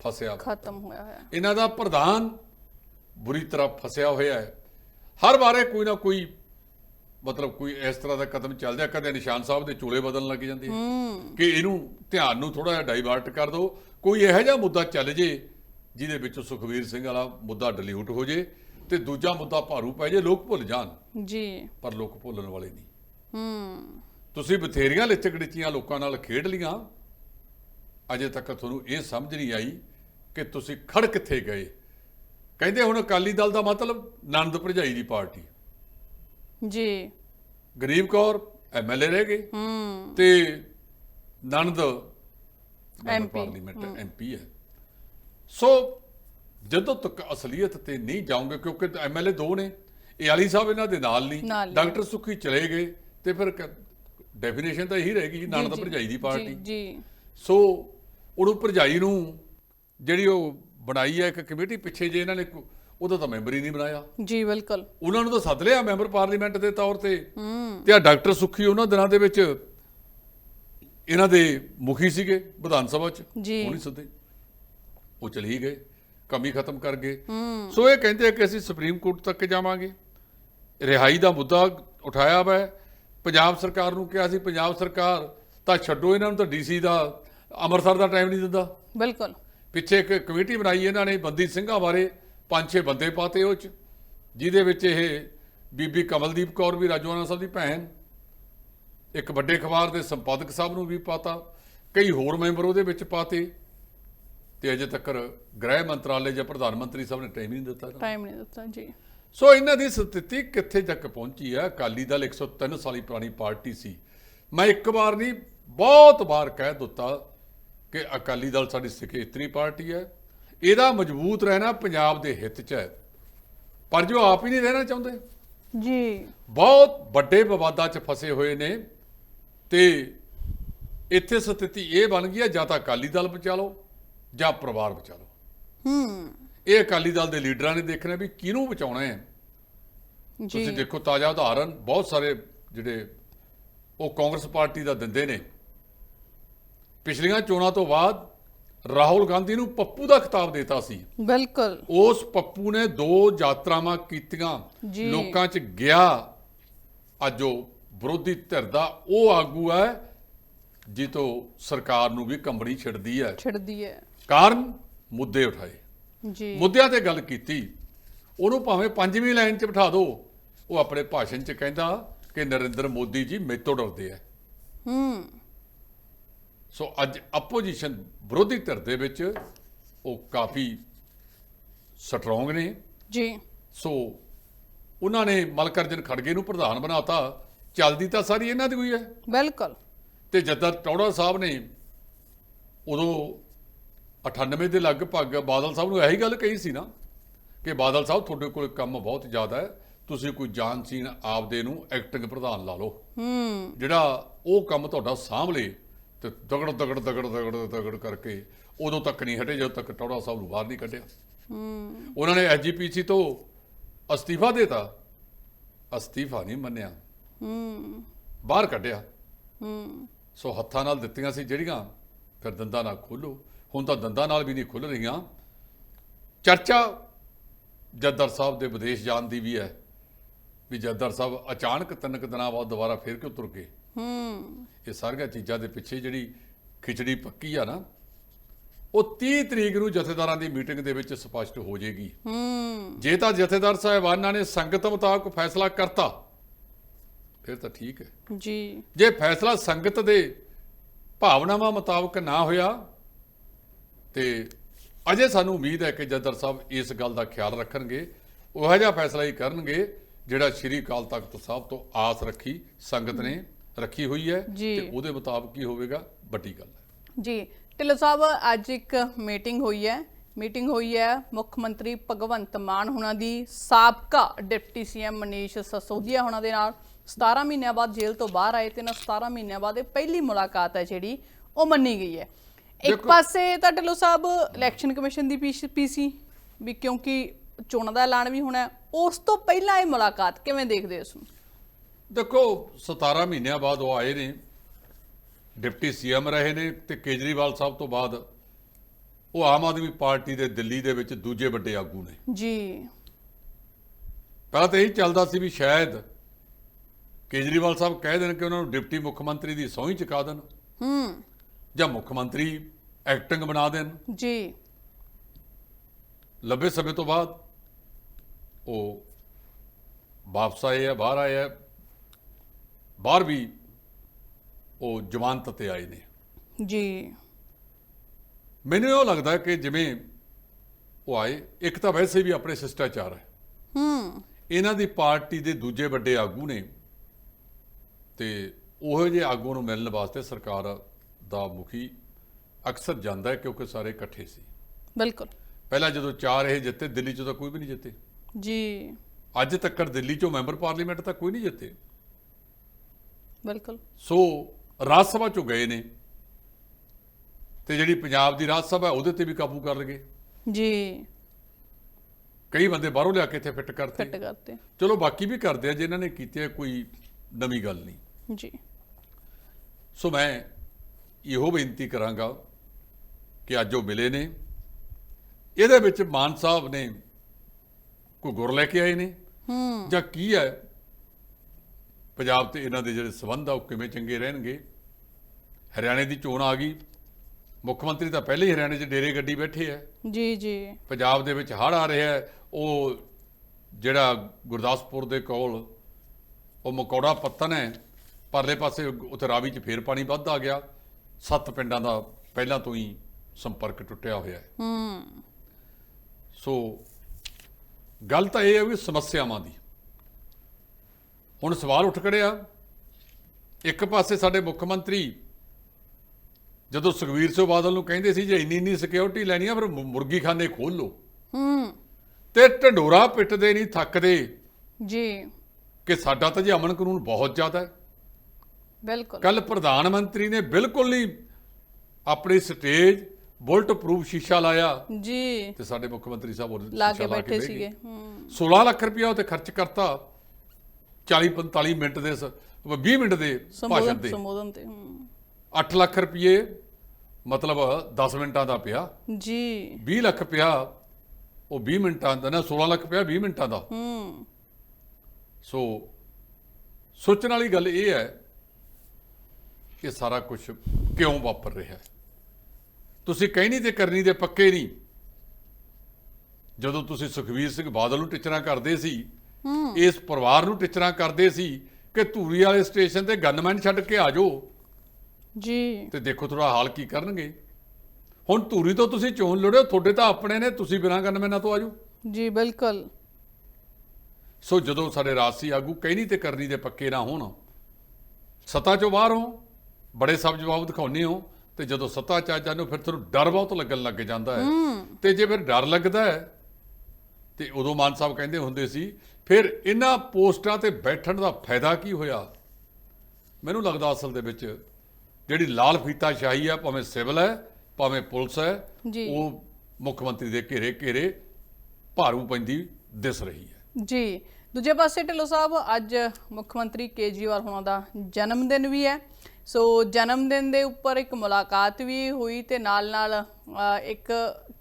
ਫਸਿਆ ਖਤਮ ਹੋਇਆ ਹੋਇਆ। ਇਹਨਾਂ ਦਾ ਪ੍ਰਧਾਨ ਬੁਰੀ ਤਰ੍ਹਾਂ ਫਸਿਆ ਹੋਇਆ ਹੈ। ਹਰ ਵਾਰੇ ਕੋਈ ਨਾ ਕੋਈ ਮਤਲਬ ਕੋਈ ਇਸ ਤਰ੍ਹਾਂ ਦਾ ਕਦਮ ਚੱਲਦਾ ਕਦੇ ਨਿਸ਼ਾਨ ਸਾਹਿਬ ਦੇ ਚੂਲੇ ਬਦਲਣ ਲੱਗ ਜਾਂਦੇ ਕਿ ਇਹਨੂੰ ਧਿਆਨ ਨੂੰ ਥੋੜਾ ਜਿਹਾ ਡਾਈਵਰਟ ਕਰ ਦਿਓ। ਕੋਈ ਇਹੋ ਜਿਹਾ ਮੁੱਦਾ ਚੱਲ ਜੇ ਜਿਹਦੇ ਵਿੱਚ ਸੁਖਵੀਰ ਸਿੰਘ ਵਾਲਾ ਮੁੱਦਾ ਡਿਲੀਟ ਹੋ ਜੇ ਤੇ ਦੂਜਾ ਮੁੱਦਾ ਭਾਰੂ ਪੈ ਜੇ ਲੋਕ ਭੁੱਲ ਜਾਣ। ਜੀ। ਪਰ ਲੋਕ ਭੁੱਲਣ ਵਾਲੇ ਨਹੀਂ। ਹੂੰ। ਤੁਸੀਂ ਬਥੇਰੀਆਂ ਲਿਚਕੜੀਚੀਆਂ ਲੋਕਾਂ ਨਾਲ ਖੇਡ ਲੀਆਂ ਅਜੇ ਤੱਕ ਤੁਹਾਨੂੰ ਇਹ ਸਮਝ ਨਹੀਂ ਆਈ ਕਿ ਤੁਸੀਂ ਖੜ ਕਿੱਥੇ ਗਏ। ਕਹਿੰਦੇ ਹੁਣ ਅਕਾਲੀ ਦਲ ਦਾ ਮਤਲਬ ਨੰਦ ਭਰਜਾਈ ਦੀ ਪਾਰਟੀ। ਜੀ। ਗਰੀਬ ਕੌਰ ਐਮਐਲਏ ਰਹਿ ਗਏ। ਹੂੰ। ਤੇ ਨੰਦ MP, ਪਾਰਲੀਮੈਂਟ ਐਮਪੀ ਹੈ। ਸੋ ਜਦੋਂ ਤੱਕ ਅਸਲੀਅਤ ਤੇ ਨਹੀਂ ਜਾਓਗੇ ਕਿਉਂਕਿ ਐਮਐਲਏ ਦੋ ਨੇ ਇਹ ਆਲੀ ਸਾਹਿਬ ਇਹਨਾਂ ਦੇ ਨਾਲ ਨਹੀਂ। ਡਾਕਟਰ ਸੁਖੀ ਚਲੇ ਗਏ ਤੇ ਫਿਰ ਡੈਫੀਨੇਸ਼ਨ ਤਾਂ ਇਹੀ ਰਹੇਗੀ ਜੀ ਜੀ, ਭਰਜਾਈ ਦੀ ਪਾਰਟੀ। ਜੀ ਸੋ ਉਹਨੂੰ ਭਰਜਾਈ ਨੂੰ ਜਿਹੜੀ ਉਹ ਬਣਾਈ ਹੈ ਇੱਕ ਕਮੇਟੀ ਪਿੱਛੇ ਜੇ ਇਹਨਾਂ ਨੇ ਉਹਦਾ ਤਾਂ ਮੈਂਬਰ ਹੀ ਨਹੀਂ ਬਣਾਇਆ। ਜੀ ਬਿਲਕੁਲ। ਉਹਨਾਂ ਨੂੰ ਤਾਂ ਸੱਦ ਲਿਆ ਮੈਂਬਰ ਪਾਰਲੀਮੈਂਟ ਦੇ ਤੌਰ ਤੇ। ਹੂੰ। ਤੇ ਆ ਡਾਕਟਰ ਸੁਖੀ ਉਹਨਾਂ ਦਿਨਾਂ ਦੇ ਵਿੱਚ ਇਹਨਾਂ ਦੇ ਮੁਖੀ ਸੀਗੇ ਵਿਧਾਨ ਸਭਾ 'ਚ। ਉਹ ਨਹੀਂ ਸੱਦੇ। ਉਹ ਚਲੇ ਗਏ। ਕਮੀ ਖਤਮ ਕਰ ਗਏ। ਸੋ ਇਹ ਕਹਿੰਦੇ ਆ ਕਿ ਅਸੀਂ ਸੁਪਰੀਮ ਕੋਰਟ ਤੱਕ ਜਾਵਾਂਗੇ। ਰਿਹਾਈ ਦਾ ਮੁੱਦਾ ਉਠਾਇਆ ਵਾ ਹੈ। ਪੰਜਾਬ ਸਰਕਾਰ ਨੂੰ ਕਿਹਾ ਸੀ ਪੰਜਾਬ ਸਰਕਾਰ ਤਾਂ ਛੱਡੋ ਇਹਨਾਂ ਨੂੰ ਤਾਂ ਡੀਸੀ ਦਾ ਅੰਮ੍ਰਿਤਸਰ ਦਾ ਟਾਈਮ ਨਹੀਂ ਦਿੰਦਾ। ਬਿਲਕੁਲ। ਪਿੱਛੇ ਇੱਕ ਕਮੇਟੀ ਬਣਾਈ ਇਹਨਾਂ ਨੇ ਬੰਦੀ ਸਿੰਘਾਂ ਬਾਰੇ ਪੰਜ ਛੇ ਬੰਦੇ ਪਾਤੇ ਉਹ ਚ ਜਿਹਦੇ ਵਿੱਚ ਇਹ ਬੀਬੀ ਕਮਲਦੀਪ ਕੌਰ ਵੀ ਰਾਜਵਾਨਾ ਸਾਹਿਬ ਦੀ ਭੈਣ ਇੱਕ ਵੱਡੇ ਅਖਬਾਰ ਦੇ ਸੰਪਾਦਕ ਸਾਹਿਬ ਨੂੰ ਵੀ ਪਾਤਾ ਕਈ ਹੋਰ ਮੈਂਬਰ ਉਹਦੇ ਵਿੱਚ ਪਾਤੇ ਤੇ ਅਜੇ ਤੱਕ ਗ੍ਰਹਿ ਮੰਤਰਾਲੇ ਜਾਂ ਪ੍ਰਧਾਨ ਮੰਤਰੀ ਸਾਹਿਬ ਨੇ ਟਾਈਮ ਨਹੀਂ ਦਿੱਤਾ। ਟਾਈਮ ਨਹੀਂ ਦਿੱਤਾ ਜੀ। ਸੋ ਇਹਨਾਂ ਦੀ ਸਥਿਤੀ ਕਿੱਥੇ ਤੱਕ ਪਹੁੰਚੀ ਹੈ? ਅਕਾਲੀ ਦਲ 103 ਸਾਲੀ ਪੁਰਾਣੀ ਪਾਰਟੀ ਸੀ। ਮੈਂ ਇੱਕ ਵਾਰ ਨਹੀਂ ਬਹੁਤ ਵਾਰ ਕਹਿ ਦਿੱਤਾ ਕਿ ਅਕਾਲੀ ਦਲ ਸਾਡੀ ਸਿਖੇਤਰੀ ਪਾਰਟੀ ਹੈ। ਇਹਦਾ ਮਜ਼ਬੂਤ ਰਹਿਣਾ ਪੰਜਾਬ ਦੇ ਹਿੱਤ 'ਚ ਹੈ। ਪਰ ਜੋ ਆਪ ਹੀ ਨਹੀਂ ਰਹਿਣਾ ਚਾਹੁੰਦੇ। ਜੀ। ਬਹੁਤ ਵੱਡੇ ਵਿਵਾਦਾਂ 'ਚ ਫਸੇ ਹੋਏ ਨੇ ਤੇ ਇੱਥੇ ਸਥਿਤੀ ਇਹ ਬਣ ਗਈ ਹੈ ਜਾਂ ਤਾਂ ਅਕਾਲੀ ਦਲ ਬਚਾ ਲਓ ਜਾਂ ਪਰਿਵਾਰ ਬਚਾ ਲਓ। ਹੂੰ। ਇਹ ਅਕਾਲੀ ਦਲ ਦੇ ਲੀਡਰਾਂ ਨੇ ਦੇਖਣਾ ਵੀ ਕਿਹਨੂੰ ਬਚਾਉਣਾ ਹੈ। ਜੀ। ਤੁਸੀਂ ਦੇਖੋ ਤਾਜ਼ਾ ਉਦਾਹਰਨ ਬਹੁਤ ਸਾਰੇ ਜਿਹੜੇ ਉਹ ਕਾਂਗਰਸ ਪਾਰਟੀ ਦਾ ਦਿੰਦੇ ਨੇ। ਪਿਛਲੀਆਂ ਚੋਣਾਂ ਤੋਂ ਬਾਅਦ ਰਾਹੁਲ ਗਾਂਧੀ ਨੂੰ ਪੱਪੂ ਦਾ ਖਿਤਾਬ ਦਿੱਤਾ ਸੀ। ਬਿਲਕੁਲ। ਉਸ ਪੱਪੂ ਨੇ ਦੋ ਯਾਤਰਾਵਾਂ ਕੀਤੀਆਂ। ਲੋਕਾਂ 'ਚ ਗਿਆ। ਅੱਜ ਉਹ ਵਿਰੋਧੀ ਧਿਰ ਦਾ ਉਹ ਆਗੂ ਹੈ ਜਿੱਤੋਂ ਸਰਕਾਰ ਨੂੰ ਵੀ ਕੰਬਣੀ ਛਿੜਦੀ ਹੈ। ਛਿੜਦੀ ਹੈ। ਕਾਰਨ ਮੁੱਦੇ ਉਠਾਏ। ਜੀ। ਮੁੱਦਿਆਂ ਤੇ ਗੱਲ ਕੀਤੀ। ਉਹਨੂੰ ਭਾਵੇਂ ਪੰਜਵੀਂ ਲਾਈਨ 'ਚ ਬਿਠਾ ਦਿਓ ਉਹ ਆਪਣੇ ਭਾਸ਼ਣ 'ਚ ਕਹਿੰਦਾ ਕਿ ਨਰਿੰਦਰ ਮੋਦੀ ਜੀ ਮੇਤੋਂ ਡਰਦੇ ਆ ਹੂੰ। ਸੋ ਅੱਜ ਆਪੋਜੀਸ਼ਨ ਵਿਰੋਧੀ ਧਿਰ ਦੇ ਵਿੱਚ ਉਹ ਕਾਫੀ ਸਟਰੋਂਗ ਨੇ। ਜੀ। ਸੋ ਉਹਨਾਂ ਨੇ ਮਲਕਰਜਨ ਖੜਗੇ ਨੂੰ ਪ੍ਰਧਾਨ ਬਣਾਤਾ। ਚੱਲਦੀ ਤਾਂ ਸਾਰੀ ਇਹਨਾਂ ਦੀ ਹੋਈ ਹੈ ਬਿਲਕੁਲ। ਤੇ ਜੱਦਰ ਟੌੜਾ ਸਾਹਿਬ ਨੇ ਉਦੋਂ 98 ਦੇ ਲਗਭਗ ਬਾਦਲ ਸਾਹਿਬ ਨੂੰ ਇਹੀ ਗੱਲ ਕਹੀ ਸੀ ਨਾ ਕਿ ਬਾਦਲ ਸਾਹਿਬ ਤੁਹਾਡੇ ਕੋਲ ਕੰਮ ਬਹੁਤ ਜ਼ਿਆਦਾ ਹੈ। ਤੁਸੀਂ ਕੋਈ ਜਾਨ ਸੀਨ ਆਪਦੇ ਨੂੰ ਐਕਟਿੰਗ ਪ੍ਰਧਾਨ ਲਾ ਲਓ। ਹੂੰ। ਜਿਹੜਾ ਉਹ ਕੰਮ ਤੁਹਾਡਾ ਸਾਂਭ ਲੇ ਤੇ ਦਗੜ ਦਗੜ ਦਗੜ ਦਗੜ ਦਗੜ ਕਰਕੇ ਉਦੋਂ ਤੱਕ ਨਹੀਂ ਹਟੇ ਜਦੋਂ ਤੱਕ ਟੌੜਾ ਸਾਹਿਬ ਨੂੰ ਬਾਹਰ ਨਹੀਂ ਕੱਢਿਆ। ਹੂੰ। ਉਹਨਾਂ ਨੇ ਐਜੀਪੀਸੀ ਤੋਂ ਅਸਤੀਫਾ ਦੇਤਾ। ਅਸਤੀਫਾ ਨਹੀਂ ਮੰਨਿਆ। ਹੂੰ। ਬਾਹਰ ਕੱਢਿਆ। ਹੂੰ। ਸੋ ਹੱਥਾਂ ਨਾਲ ਦਿੱਤੀਆਂ ਸੀ ਜਿਹੜੀਆਂ ਫਿਰ ਦੰਦਾਂ ਨਾਲ ਖੋਲੋ ਹੁਣ ਤਾਂ ਦੰਦਾਂ ਨਾਲ ਵੀ ਨਹੀਂ ਖੁੱਲ ਰਹੀਆਂ। ਚਰਚਾ ਜੱਦਰ ਸਾਹਿਬ ਦੇ ਵਿਦੇਸ਼ ਜਾਣ ਦੀ ਵੀ ਹੈ ਵੀ ਜੱਦਰ ਸਾਹਿਬ ਅਚਾਨਕ ਤਿੰਨ ਕੁ ਦਿਨਾਂ ਬਾਅਦ ਦੁਬਾਰਾ ਫੇਰ ਕਿਉਂ ਤੁਰ ਗਏ? ਹੂੰ। ਇਹ ਸਾਰੀਆਂ ਚੀਜ਼ਾਂ ਦੇ ਪਿੱਛੇ ਜਿਹੜੀ ਖਿਚੜੀ ਪੱਕੀ ਆ ਨਾ ਉਹ 30 ਤਰੀਕ ਨੂੰ ਜਥੇਦਾਰਾਂ ਦੀ ਮੀਟਿੰਗ ਦੇ ਵਿੱਚ ਸਪਸ਼ਟ ਹੋ ਜਾਏਗੀ। ਹੂੰ। ਜੇ ਤਾਂ ਜਥੇਦਾਰ ਸਾਹਿਬਾਨਾਂ ਨੇ ਸੰਗਤ ਮੁਤਾਬਕ ਫੈਸਲਾ ਕਰਤਾ ਫਿਰ ਤਾਂ ਠੀਕ ਹੈ। ਜੀ। ਜੇ ਫੈਸਲਾ ਸੰਗਤ ਦੇ ਭਾਵਨਾਵਾਂ ਮੁਤਾਬਕ ਨਾ ਹੋਇਆ ਤੇ ਅਜੇ ਸਾਨੂੰ ਉਮੀਦ ਹੈ ਕਿ ਜੱਦਰ ਸਾਹਿਬ ਇਸ ਗੱਲ ਦਾ ਖਿਆਲ ਰੱਖਣਗੇ ਉਹੋ ਜਿਹਾ ਫੈਸਲਾ ਹੀ ਕਰਨਗੇ ਜਿਹੜਾ ਸ਼੍ਰੀ ਅਕਾਲ ਤਖਤ ਸਾਹਿਬ ਤੋਂ ਆਸ ਰੱਖੀ ਸੰਗਤ ਨੇ ਰੱਖੀ ਹੋਈ ਹੈ। ਤੇ ਉਹਦੇ ਮੁਤਾਬਕ ਹੀ ਹੋਵੇਗਾ ਵੱਡੀ ਗੱਲ ਹੈ। ਜੀ ਢਿੱਲੋਂ ਸਾਹਿਬ ਅੱਜ ਇੱਕ ਮੀਟਿੰਗ ਹੋਈ ਹੈ ਮੀਟਿੰਗ ਹੋਈ ਹੈ ਮੁੱਖ ਮੰਤਰੀ ਭਗਵੰਤ ਮਾਨ ਹੁਣਾਂ ਦੀ ਸਾਬਕਾ ਡਿਪਟੀ ਸੀਐਮ ਮਨੀਸ਼ ਸਸੋਦੀਆ ਹੁਣਾਂ ਦੇ ਨਾਲ। 17 ਮਹੀਨਿਆਂ ਬਾਅਦ ਜੇਲ੍ਹ ਤੋਂ ਬਾਹਰ ਆਏ ਤੇ ਨਾ 17 ਮਹੀਨਿਆਂ ਬਾਅਦ ਇਹ ਪਹਿਲੀ ਮੁਲਾਕਾਤ ਹੈ ਜਿਹੜੀ ਉਹ ਮੰਨੀ ਗਈ ਹੈ। ਇੱਕ ਪਾਸੇ ਤਾਂ ਢਿੱਲੋਂ ਸਾਹਿਬ ਇਲੈਕਸ਼ਨ ਕਮਿਸ਼ਨ ਦੀ ਪੀਸੀ ਵੀ ਕਿਉਂਕਿ ਚੋਣਾਂ ਦਾ ਐਲਾਨ ਵੀ ਹੋਣਾ ਉਸ ਤੋਂ ਪਹਿਲਾਂ ਇਹ ਮੁਲਾਕਾਤ ਕਿਵੇਂ ਦੇਖਦੇ ਹੋ ਇਸ ਨੂੰ? ਦੇਖੋ 17 ਮਹੀਨਿਆਂ ਬਾਅਦ ਉਹ ਆਏ ਨੇ ਡਿਪਟੀ ਸੀਐਮ ਰਹੇ ਨੇ ਤੇ ਕੇਜਰੀਵਾਲ ਸਾਹਿਬ ਤੋਂ ਬਾਅਦ ਉਹ ਆਮ ਆਦਮੀ ਪਾਰਟੀ ਦੇ ਦਿੱਲੀ ਦੇ ਵਿੱਚ ਦੂਜੇ ਵੱਡੇ ਆਗੂ ਨੇ। ਜੀ। ਪਹਿਲਾਂ ਤਾਂ ਇਹ ਚੱਲਦਾ ਸੀ ਵੀ ਸ਼ਾਇਦ ਕੇਜਰੀਵਾਲ ਸਾਹਿਬ ਕਹਿ ਦੇਣ ਕਿ ਉਹਨਾਂ ਨੂੰ ਡਿਪਟੀ ਮੁੱਖ ਮੰਤਰੀ ਦੀ ਸਹੁੰ ਹੀ ਚੁਕਾ ਦੇਣ। ਹੂੰ। ਜਾਂ ਮੁੱਖ ਮੰਤਰੀ ਐਕਟਿੰਗ ਬਣਾ ਦੇਣ। ਜੀ। ਲੰਬੇ ਸਮੇਂ ਤੋਂ ਬਾਅਦ ਉਹ ਵਾਪਸ ਆਏ ਆ ਬਾਹਰ ਆਏ ਆ। ਬਾਹਰ ਵੀ ਉਹ ਜ਼ਮਾਨਤ ਤੇ ਆਏ ਨੇ। ਜੀ। ਮੈਨੂੰ ਇਹ ਲੱਗਦਾ ਕਿ ਜਿਵੇਂ ਉਹ ਆਏ ਇੱਕ ਤਾਂ ਵੈਸੇ ਵੀ ਆਪਣੇ ਸ਼ਿਸ਼ਟਾਚਾਰ ਹੈ। ਹੂੰ। ਇਹਨਾਂ ਦੀ ਪਾਰਟੀ ਦੇ ਦੂਜੇ ਵੱਡੇ ਆਗੂ ਨੇ ਤੇ ਉਹੋ ਜਿਹੇ ਆਗੂ ਨੂੰ ਮਿਲਣ ਵਾਸਤੇ ਸਰਕਾਰ ਦਾ ਮੁਖੀ ਅਕਸਰ ਜਾਂਦਾ ਹੈ ਕਿਉਂਕਿ ਸਾਰੇ ਇਕੱਠੇ ਸੀ। ਬਿਲਕੁਲ। ਪਹਿਲਾਂ ਜਦੋਂ ਚਾਰ ਇਹ ਜਿੱਤੇ ਦਿੱਲੀ ਚੋਂ ਤਾਂ ਕੋਈ ਵੀ ਨਹੀਂ ਜਿੱਤੇ। ਜੀ। ਅੱਜ ਤੱਕ ਦਿੱਲੀ ਚੋਂ ਮੈਂਬਰ ਪਾਰਲੀਮੈਂਟ ਤਾਂ ਕੋਈ ਨਹੀਂ ਜਿੱਤੇ। ਬਿਲਕੁਲ। ਸੋ ਰਾਜ ਸਭਾ ਚੋਂ ਗਏ ਨੇ। ਤੇ ਜਿਹੜੀ ਪੰਜਾਬ ਦੀ ਰਾਜ ਸਭਾ ਉਹਦੇ ਤੇ ਵੀ ਕਾਬੂ ਕਰ ਲਗੇ ਜੀ। ਕਈ ਬੰਦੇ ਬਾਹਰੋਂ ਲਿਆ ਕੇ ਇੱਥੇ ਫਿੱਟ ਕਰਤੇ। ਫਿੱਟ ਕਰਤੇ। ਚਲੋ ਬਾਕੀ ਵੀ ਕਰਦੇ ਆ ਜਿਨ੍ਹਾਂ ਨੇ ਕੀਤੇ ਕੋਈ ਨਵੀਂ ਗੱਲ ਨਹੀਂ। ਜੀ। ਸੋ ਮੈਂ ਇਹੋ ਬੇਨਤੀ ਕਰਾਂਗਾ ਕਿ ਅੱਜ ਉਹ ਮਿਲੇ ਨੇ। ਇਹਦੇ ਵਿੱਚ ਮਾਨ ਸਾਹਿਬ ਨੇ ਕੋਈ ਗੁਰ ਲੈ ਕੇ ਆਏ ਨੇ। ਹੂੰ। ਜਾਂ ਕੀ ਹੈ? ਪੰਜਾਬ ਤੇ ਇਹਨਾਂ ਦੇ ਜਿਹੜੇ ਸਬੰਧ ਆ ਉਹ ਕਿਵੇਂ ਚੰਗੇ ਰਹਿਣਗੇ? ਹਰਿਆਣੇ ਦੀ ਚੋਣ ਆ ਗਈ। ਮੁੱਖ ਮੰਤਰੀ ਤਾਂ ਪਹਿਲੇ ਹੀ ਹਰਿਆਣੇ 'ਚ ਡੇਰੇ ਗੱਡੀ ਬੈਠੇ ਆ। ਜੀ ਜੀ। ਪੰਜਾਬ ਦੇ ਵਿੱਚ ਹੜ੍ਹ ਆ ਰਿਹਾ ਉਹ ਜਿਹੜਾ ਗੁਰਦਾਸਪੁਰ ਦੇ ਕੋਲ ਉਹ ਮਕੌੜਾ ਪੱਤਨ ਹੈ ਪਰਲੇ ਪਾਸੇ ਉੱਥੇ ਰਾਵੀ 'ਚ ਫੇਰ ਪਾਣੀ ਵੱਧ ਆ ਗਿਆ। ਸੱਤ ਪਿੰਡਾਂ ਦਾ ਪਹਿਲਾਂ ਤੋਂ ਹੀ ਸੰਪਰਕ ਟੁੱਟਿਆ ਹੋਇਆ ਹੈ। ਹੂੰ। ਸੋ ਗੱਲ ਤਾਂ ਇਹ ਹੈ ਵੀ ਸਮੱਸਿਆਵਾਂ ਦੀ। ਹੁਣ ਸਵਾਲ ਉੱਠ ਖੜਿਆ ਇੱਕ ਪਾਸੇ ਸਾਡੇ ਮੁੱਖ ਮੰਤਰੀ ਜਦੋਂ ਸੁਖਵੀਰ ਸਿੰਘ ਬਾਦਲ ਨੂੰ ਕਹਿੰਦੇ ਸੀ ਜੇ ਇੰਨੀ ਇੰਨੀ ਸਿਕਿਉਰਿਟੀ ਲੈਣੀ ਆ ਫਿਰ ਮੁ- ਮੁਰਗੀ ਖਾਨੇ ਖੋਲ ਲਓ ਹੂੰ। ਤੇ ਢੰਡੋਰਾ ਪਿੱਟਦੇ ਨਹੀਂ ਥੱਕਦੇ। ਜੀ। ਕਿ ਸਾਡਾ ਤਾਂ ਜੀ ਅਮਨ ਕਾਨੂੰਨ ਬਹੁਤ ਜ਼ਿਆਦਾ ਹੈ। ਬਿਲਕੁਲ। ਕੱਲ ਪ੍ਰਧਾਨ ਮੰਤਰੀ ਨੇ ਬਿਲਕੁਲ ਨਹੀਂ ਆਪਣੀ ਸਟੇਜ ਬੁਲਟ ਪ੍ਰੂਫ ਸ਼ੀਸ਼ਾ ਲਾਇਆ ਜੀ। ਤੇ ਸਾਡੇ ਮੁੱਖ ਮੰਤਰੀ ਸਾਹਿਬ ਉਹਦੇ ਤੇ ਲਾ ਕੇ ਬੈਠੇ ਸੀਗੇ। ਹੂੰ। 16 ਲੱਖ ਰੁਪਇਆ ਉਹ ਤੇ ਖਰਚ ਕਰਤਾ। 40 45 ਮਿੰਟ ਦੇ ਸ- 20 ਮਿੰਟ ਦੇ ਭਾਸ਼ਣ ਦੇ ਸੰਬੋਧਨ ਤੇ ਹੂੰ। 8 ਲੱਖ ਰੁਪਏ ਮਤਲਬ 10 ਮਿੰਟਾਂ ਦਾ ਪਿਆ। ਜੀ। 20 ਲੱਖ ਪਿਆ ਉਹ 20 ਮਿੰਟਾਂ ਦਾ ਨਾ 16 ਲੱਖ ਪਿਆ 20 ਮਿੰਟਾਂ ਦਾ। ਹੂੰ। ਸੋ ਸੋਚਣ ਵਾਲੀ ਗੱਲ ਇਹ ਹੈ ਕਿ ਸਾਰਾ ਕੁਝ ਕਿਉਂ ਵਾਪਰ ਰਿਹਾ ਹੈ? ਤੁਸੀਂ ਕਹਿਣੀ ਤੇ ਕਰਨੀ ਦੇ ਪੱਕੇ ਨਹੀਂ। ਜਦੋਂ ਤੁਸੀਂ ਸੁਖਵੀਰ ਸਿੰਘ ਬਾਦਲ ਨੂੰ ਟਿਚਰਾਂ ਕਰਦੇ ਸੀ ਇਸ ਪਰਿਵਾਰ ਨੂੰ ਟਿਚਰਾਂ ਕਰਦੇ ਸੀ ਕਿ ਧੂਰੀ ਵਾਲੇ ਸਟੇਸ਼ਨ ਤੇ ਗਨਮੈਨ ਛੱਡ ਕੇ ਆ ਜਾਓ। ਜੀ। ਤੇ ਦੇਖੋ ਥੋੜਾ ਹਾਲ ਕੀ ਕਰਨਗੇ। ਹੁਣ ਧੂਰੀ ਤੋਂ ਤੁਸੀਂ ਚੋਣ ਲੜਿਓ ਤੁਹਾਡੇ ਤਾਂ ਆਪਣੇ ਨੇ ਤੁਸੀਂ ਬਿਨਾਂ ਗਨਮੈਨਾਂ ਤੋਂ ਆਜੋ ਜੀ ਬਿਲਕੁਲ। ਸੋ ਜਦੋਂ ਸਾਡੇ ਰਾਜਸੀ ਆਗੂ ਕਹਿਣੀ ਤੇ ਕਰਨੀ ਦੇ ਪੱਕੇ ਨਾ ਹੋਣ ਸੱਤਾ ਚੋਂ ਬਾਹਰ ਹੋ ਬੜੇ ਸਬ ਜਵਾਬ ਦਿਖਾਉਂਦੇ ਹੋ ਤੇ ਜਦੋਂ ਸੱਤਾ ਚ ਆ ਜਾਂਦੇ ਹੋ ਫਿਰ ਤੁਹਾਨੂੰ ਡਰ ਬਹੁਤ ਲੱਗਣ ਲੱਗ ਜਾਂਦਾ ਹੈ। ਤੇ ਜੇ ਫਿਰ ਡਰ ਲੱਗਦਾ ਹੈ ਤੇ ਉਦੋਂ ਮਾਨ ਸਾਹਿਬ ਕਹਿੰਦੇ ਹੁੰਦੇ ਸੀ ਫਿਰ ਇਹਨਾਂ ਪੋਸਟਾਂ ਤੇ ਬੈਠਣ ਦਾ ਫਾਇਦਾ ਕੀ ਹੋਇਆ? ਮੈਨੂੰ ਲੱਗਦਾ ਅਸਲ ਦੇ ਵਿੱਚ ਜਿਹੜੀ ਲਾਲ ਫੀਤਾ ਸ਼ਾਹੀ ਹੈ ਭਾਵੇਂ ਸਿਵਲ ਹੈ ਭਾਵੇਂ ਪੁਲਿਸ ਹੈ। ਉਹ ਮੁੱਖ ਮੰਤਰੀ ਦੇ ਘੇਰੇ ਘੇਰੇ ਭਾਰੂ ਪੈਂਦੀ ਦਿਸ ਰਹੀ ਹੈ। ਜੀ। ਦੂਜੇ ਪਾਸੇ ਢਿੱਲੋਂ ਸਾਹਿਬ ਅੱਜ ਮੁੱਖ ਮੰਤਰੀ ਕੇਜਰੀਵਾਲ ਹੋਣਾ ਦਾ ਜਨਮ ਦਿਨ ਵੀ ਹੈ। ਸੋ ਜਨਮ ਦਿਨ ਦੇ ਉੱਪਰ ਇੱਕ ਮੁਲਾਕਾਤ ਵੀ ਹੋਈ ਤੇ ਨਾਲ ਨਾਲ ਇੱਕ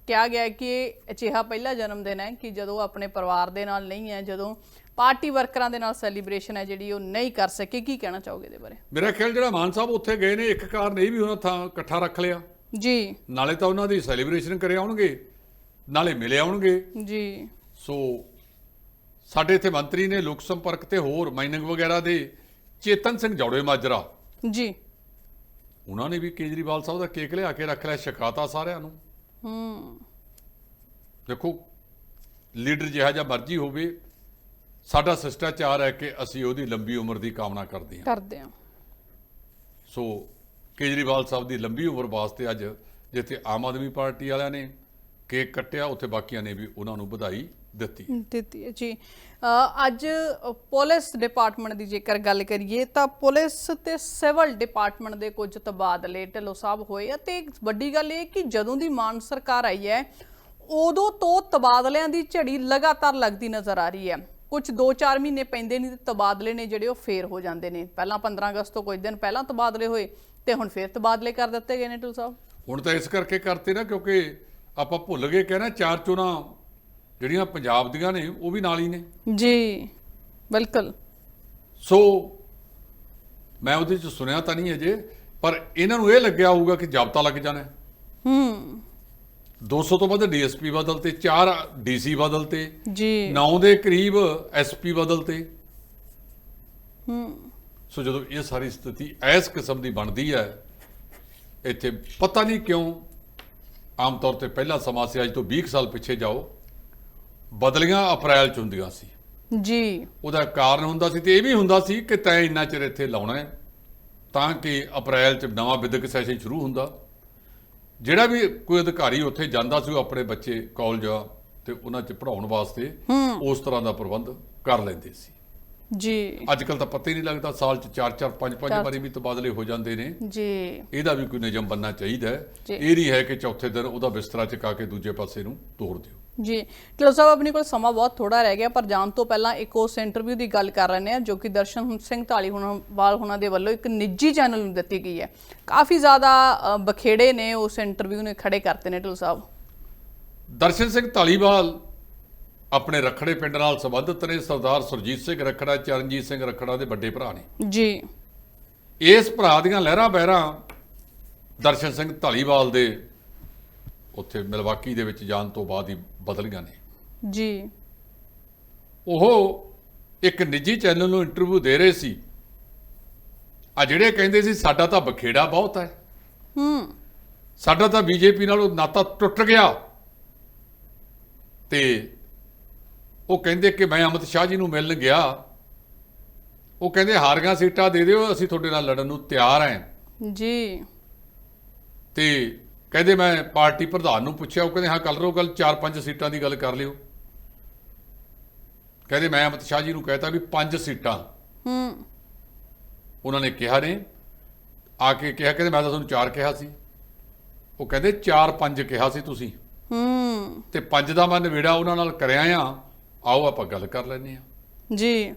ਕਿਹਾ ਗਿਆ ਕਿ ਅਜਿਹਾ ਪਹਿਲਾ ਜਨਮ ਦਿਨ ਹੈ ਕਿ ਜਦੋਂ ਆਪਣੇ ਪਰਿਵਾਰ ਦੇ ਨਾਲ ਨਹੀਂ ਹੈ ਜਦੋਂ ਪਾਰਟੀ ਵਰਕਰਾਂ ਦੇ ਨਾਲ ਸੈਲੀਬ੍ਰੇਸ਼ਨ ਹੈ ਜਿਹੜੀ ਉਹ ਨਹੀਂ ਕਰ ਸਕੇ ਕੀ ਕਹਿਣਾ ਚਾਹੋਗੇ ਇਹਦੇ ਬਾਰੇ? ਮੇਰਾ ਖਿਆਲ ਜਿਹੜਾ ਮਾਨ ਸਾਹਿਬ ਉੱਥੇ ਗਏ ਨੇ ਇੱਕ ਕਾਰਨ ਇਹ ਵੀ ਉਹਨਾਂ ਥਾਂ ਇਕੱਠਾ ਰੱਖ ਲਿਆ। ਜੀ। ਨਾਲੇ ਤਾਂ ਉਹਨਾਂ ਦੀ ਸੈਲੀਬ੍ਰੇਸ਼ਨ ਕਰੇ ਆਉਣਗੇ ਨਾਲੇ ਮਿਲੇ ਆਉਣਗੇ। ਜੀ। ਸੋ ਸਾਡੇ ਇੱਥੇ ਮੰਤਰੀ ਨੇ ਲੋਕ ਸੰਪਰਕ ਤੇ ਹੋਰ ਮਾਈਨਿੰਗ ਵਗੈਰਾ ਦੇ ਚੇਤਨ ਸਿੰਘ ਜੌੜੇ ਮਾਜਰਾ ਜੀ। ਉਹਨਾਂ ਨੇ ਵੀ ਕੇਜਰੀਵਾਲ ਸਾਹਿਬ ਦਾ ਕੇਕ ਲਿਆ ਕੇ ਰੱਖ ਲਿਆ ਸ਼ਿਕਾਇਤਾਂ ਸਾਰਿਆਂ ਨੂੰ। ਹੂੰ। ਦੇਖੋ ਲੀਡਰ ਜਿਹਾ ਜਿਹਾ ਮਰਜ਼ੀ ਹੋਵੇ ਸਾਡਾ ਸਿਸ਼ਟਾਚਾਰ ਹੈ ਕਿ ਅਸੀਂ ਉਹਦੀ ਲੰਬੀ ਉਮਰ ਦੀ ਕਾਮਨਾ ਕਰਦੇ ਹਾਂ। ਕਰਦੇ ਆ ਸੋ ਕੇਜਰੀਵਾਲ ਸਾਹਿਬ ਦੀ ਲੰਬੀ ਉਮਰ ਵਾਸਤੇ ਅੱਜ ਜਿੱਥੇ ਆਮ ਆਦਮੀ ਪਾਰਟੀ ਵਾਲਿਆਂ ਨੇ ਕੇਕ ਕੱਟਿਆ ਉੱਥੇ ਬਾਕੀਆਂ ਨੇ ਵੀ ਉਹਨਾਂ ਨੂੰ ਵਧਾਈ। ਦਿੱਤੀ। ਦਿੱਤੀ ਹੈ ਜੀ। ਅ, ਅੱਜ ਪੁਲਿਸ ਡਿਪਾਰਟਮੈਂਟ ਦੀ ਜੇਕਰ ਗੱਲ ਕਰੀਏ ਤਾਂ ਪੁਲਿਸ ਤੇ ਸਿਵਲ ਡਿਪਾਰਟਮੈਂਟ ਦੇ ਕੁਝ ਤਬਾਦਲੇ ਢਿੱਲੋਂ ਸਾਹਿਬ ਹੋਏ ਆ ਤੇ ਇੱਕ ਵੱਡੀ ਗੱਲ ਇਹ ਕਿ ਜਦੋਂ ਦੀ ਮਾਨ ਸਰਕਾਰ ਆਈ ਹੈ ਉਦੋਂ ਤੋਂ ਤਬਾਦਲਿਆਂ ਦੀ ਝੜੀ ਲਗਾਤਾਰ ਲੱਗਦੀ ਨਜ਼ਰ ਆ ਰਹੀ ਹੈ। ਕੁਝ 2-4 ਮਹੀਨੇ ਪੈਂਦੇ ਨਹੀਂ ਤੇ ਤਬਾਦਲੇ ਨੇ ਜਿਹੜੇ ਉਹ ਫੇਰ ਹੋ ਜਾਂਦੇ ਨੇ। ਪਹਿਲਾਂ 15 ਅਗਸਤ ਤੋਂ ਕੁਝ ਦਿਨ ਪਹਿਲਾਂ ਤਬਾਦਲੇ ਹੋਏ ਤੇ ਹੁਣ ਫੇਰ ਤਬਾਦਲੇ ਕਰ ਦਿੱਤੇ ਗਏ ਨੇ ਢਿੱਲੋਂ ਸਾਹਿਬ ਹੁਣ ਤਾਂ ਇਸ ਕਰਕੇ ਕਰਤੇ ਨਾ ਕਿਉਂਕਿ ਆਪਾਂ ਭੁੱਲ ਗਏ ਕਹਿਣਾ ਚਾਰ ਚੋਣਾਂ ਜਿਹੜੀਆਂ ਪੰਜਾਬ ਦੀਆਂ ਨੇ ਉਹ ਵੀ ਨਾਲ ਹੀ ਨੇ। ਜੀ ਬਿਲਕੁਲ। ਸੋ ਮੈਂ ਉਹਦੇ ਚ ਸੁਣਿਆ ਤਾਂ ਨਹੀਂ ਅਜੇ ਪਰ ਇਹਨਾਂ ਨੂੰ ਇਹ ਲੱਗਿਆ ਹੋਊਗਾ ਕਿ ਜਾਬਤਾ ਲੱਗ ਜਾਣਾ ਹੈ। ਹੂੰ। 200 ਤੋਂ ਵੱਧ ਡੀਐਸਪੀ ਬਦਲਤੇ 4 ਡੀਸੀ ਬਦਲਤੇ ਜੀ। 9 ਦੇ ਕਰੀਬ ਐਸਪੀ ਬਦਲਤੇ ਹੂੰ। ਸੋ ਜਦੋਂ ਇਹ ਸਾਰੀ ਸਥਿਤੀ ਇਸ ਕਿਸਮ ਦੀ ਬਣਦੀ ਹੈ ਇੱਥੇ ਪਤਾ ਨਹੀਂ ਕਿਉਂ ਆਮ ਤੌਰ ਤੇ ਪਹਿਲਾ ਸਮਾਂ ਸੀ ਅੱਜ ਤੋਂ 20 ਕੁ ਸਾਲ ਪਿੱਛੇ ਜਾਓ। ਬਦਲੀਆਂ ਅਪ੍ਰੈਲ ਚ ਹੁੰਦੀਆਂ ਸੀ। ਜੀ। ਉਹਦਾ ਕਾਰਨ ਹੁੰਦਾ ਸੀ ਤੇ ਇਹ ਵੀ ਹੁੰਦਾ ਸੀ ਕਿ ਤੈਂ ਇੰਨਾ ਚਿਰ ਇੱਥੇ ਲਾਉਣਾ ਹੈ ਤਾਂ ਕਿ ਅਪ੍ਰੈਲ ਚ ਨਵਾਂ ਵਿਦਿਅਕ ਸੈਸ਼ਨ ਸ਼ੁਰੂ ਹੁੰਦਾ। ਜਿਹੜਾ ਵੀ ਕੋਈ ਅਧਿਕਾਰੀ ਉੱਥੇ ਜਾਂਦਾ ਸੀ ਉਹ ਆਪਣੇ ਬੱਚੇ ਕਾਲਜ ਤੇ ਉਹਨਾਂ ਚ ਪੜਾਉਣ ਵਾਸਤੇ ਉਸ ਤਰ੍ਹਾਂ ਦਾ ਪ੍ਰਬੰਧ ਕਰ ਲੈਂਦੇ ਸੀ। ਜੀ। ਅੱਜ ਕੱਲ ਤਾਂ ਪਤਾ ਹੀ ਨਹੀਂ ਲੱਗਦਾ ਸਾਲ ਚ 4 4 5 5 ਚਾਰ- ਵਾਰੀ ਵੀ ਤਬਾਦਲੇ ਹੋ ਜਾਂਦੇ ਨੇ। ਜੀ। ਇਹਦਾ ਵੀ ਕੋਈ ਨਿਯਮ ਬੰਨਣਾ ਚਾਹੀਦਾ। ਇਹ ਨਹੀਂ ਹੈ ਕਿ ਚੌਥੇ ਦਿਨ ਉਹਦਾ ਬਿਸਤਰਾ ਚਕਾ ਕੇ ਦੂਜੇ ਪਾਸੇ ਨੂੰ ਤੋੜ ਦਿਓ। ਜੀ। ਢਿੱਲੋਂ ਸਾਹਿਬ ਆਪਣੇ ਕੋਲ ਸਮਾਂ ਬਹੁਤ ਥੋੜਾ ਰਹਿ ਗਿਆ ਪਰ ਜਾਣ ਤੋਂ ਪਹਿਲਾਂ ਇੱਕ ਉਸ ਇੰਟਰਵਿਊ ਦੀ ਗੱਲ ਕਰ ਰਹੇ ਹਾਂ ਜੋ ਕਿ ਦਰਸ਼ਨ ਸਿੰਘ ਢਾਲੀ ਹੁਣਾਂ ਵਾਲ ਹੁਣਾਂ ਦੇ ਵੱਲੋਂ ਇੱਕ ਨਿੱਜੀ ਚੈਨਲ ਨੂੰ ਦਿੱਤੀ ਗਈ ਹੈ। ਕਾਫੀ ਜ਼ਿਆਦਾ ਬਖੇੜੇ ਨੇ ਉਸ ਇੰਟਰਵਿਊ ਨੇ ਖੜੇ ਕਰਤੇ ਨੇ ਢਿੱਲੋਂ ਸਾਹਿਬ। ਦਰਸ਼ਨ ਸਿੰਘ ਧਾਲੀਵਾਲ ਆਪਣੇ ਰਖੜੇ ਪਿੰਡ ਨਾਲ ਸੰਬੰਧਿਤ ਨੇ। ਸਰਦਾਰ ਸੁਰਜੀਤ ਸਿੰਘ ਰਖੜਾ ਚਰਨਜੀਤ ਸਿੰਘ ਰਖੜਾ ਦੇ ਵੱਡੇ ਭਰਾ ਨੇ। ਜੀ। ਇਸ ਭਰਾ ਦੀਆਂ ਲਹਿਰਾਂ ਬਹਿਰਾਂ ਦਰਸ਼ਨ ਸਿੰਘ ਧਾਲੀਵਾਲ ਦੇ ਉੱਥੇ ਮਿਲਵਾਕੀ ਦੇ ਵਿੱਚ ਜਾਣ ਤੋਂ ਬਾਅਦ ਹੀ ਬਦਲੀਆਂ ਨੇ। ਜੀ। ਉਹ ਇੱਕ ਨਿੱਜੀ ਚੈਨਲ ਨੂੰ ਇੰਟਰਵਿਊ ਦੇ ਰਹੇ ਸੀ। ਆ ਜਿਹੜੇ ਕਹਿੰਦੇ ਸੀ ਸਾਡਾ ਤਾਂ ਬਖੇੜਾ ਬਹੁਤ ਹੈ। ਹੂੰ। ਸਾਡਾ ਤਾਂ ਬੀਜੇਪੀ ਨਾਲ ਉਹ ਨਾਤਾ ਟੁੱਟ ਗਿਆ। ਤੇ ਉਹ ਕਹਿੰਦੇ ਕਿ ਮੈਂ ਅਮਿਤ ਸ਼ਾਹ ਜੀ ਨੂੰ ਮਿਲਣ ਗਿਆ। ਉਹ ਕਹਿੰਦੇ ਹਾਰੀਆਂ ਸੀਟਾਂ ਦੇ ਦਿਓ ਅਸੀਂ ਤੁਹਾਡੇ ਨਾਲ ਲੜਨ ਨੂੰ ਤਿਆਰ ਹਾਂ। ਜੀ। ਤੇ ਕਹਿੰਦੇ ਮੈਂ ਪਾਰਟੀ ਪ੍ਰਧਾਨ ਨੂੰ ਪੁੱਛਿਆ ਉਹ ਕਹਿੰਦੇ ਹਾਂ ਕਰ ਲਓ ਗੱਲ 4-5 ਸੀਟਾਂ ਦੀ ਗੱਲ ਕਰ ਲਿਓ। ਕਹਿੰਦੇ ਮੈਂ ਅਮਿਤ ਸ਼ਾਹ ਜੀ ਨੂੰ ਕਹਿਤਾ ਵੀ 5 ਸੀਟਾਂ। ਹੂੰ। ਉਹਨਾਂ ਨੇ ਕਿਹਾ ਨੇ ਆ ਕੇ ਕਿਹਾ ਕਹਿੰਦੇ ਮੈਂ ਤਾਂ ਤੁਹਾਨੂੰ 4 ਕਿਹਾ ਸੀ। ਉਹ ਕਹਿੰਦੇ 4-5 ਕਿਹਾ ਸੀ ਤੁਸੀਂ। ਹੂੰ। ਤੇ ਪੰਜ ਦਾ ਮੈਂ ਨਵੇੜਾ ਉਹਨਾਂ ਨਾਲ ਕਰਿਆ ਆ। ਆਓ ਆਪਾਂ ਗੱਲ ਕਰ ਲੈਂਦੇ ਆ। ਜੀ।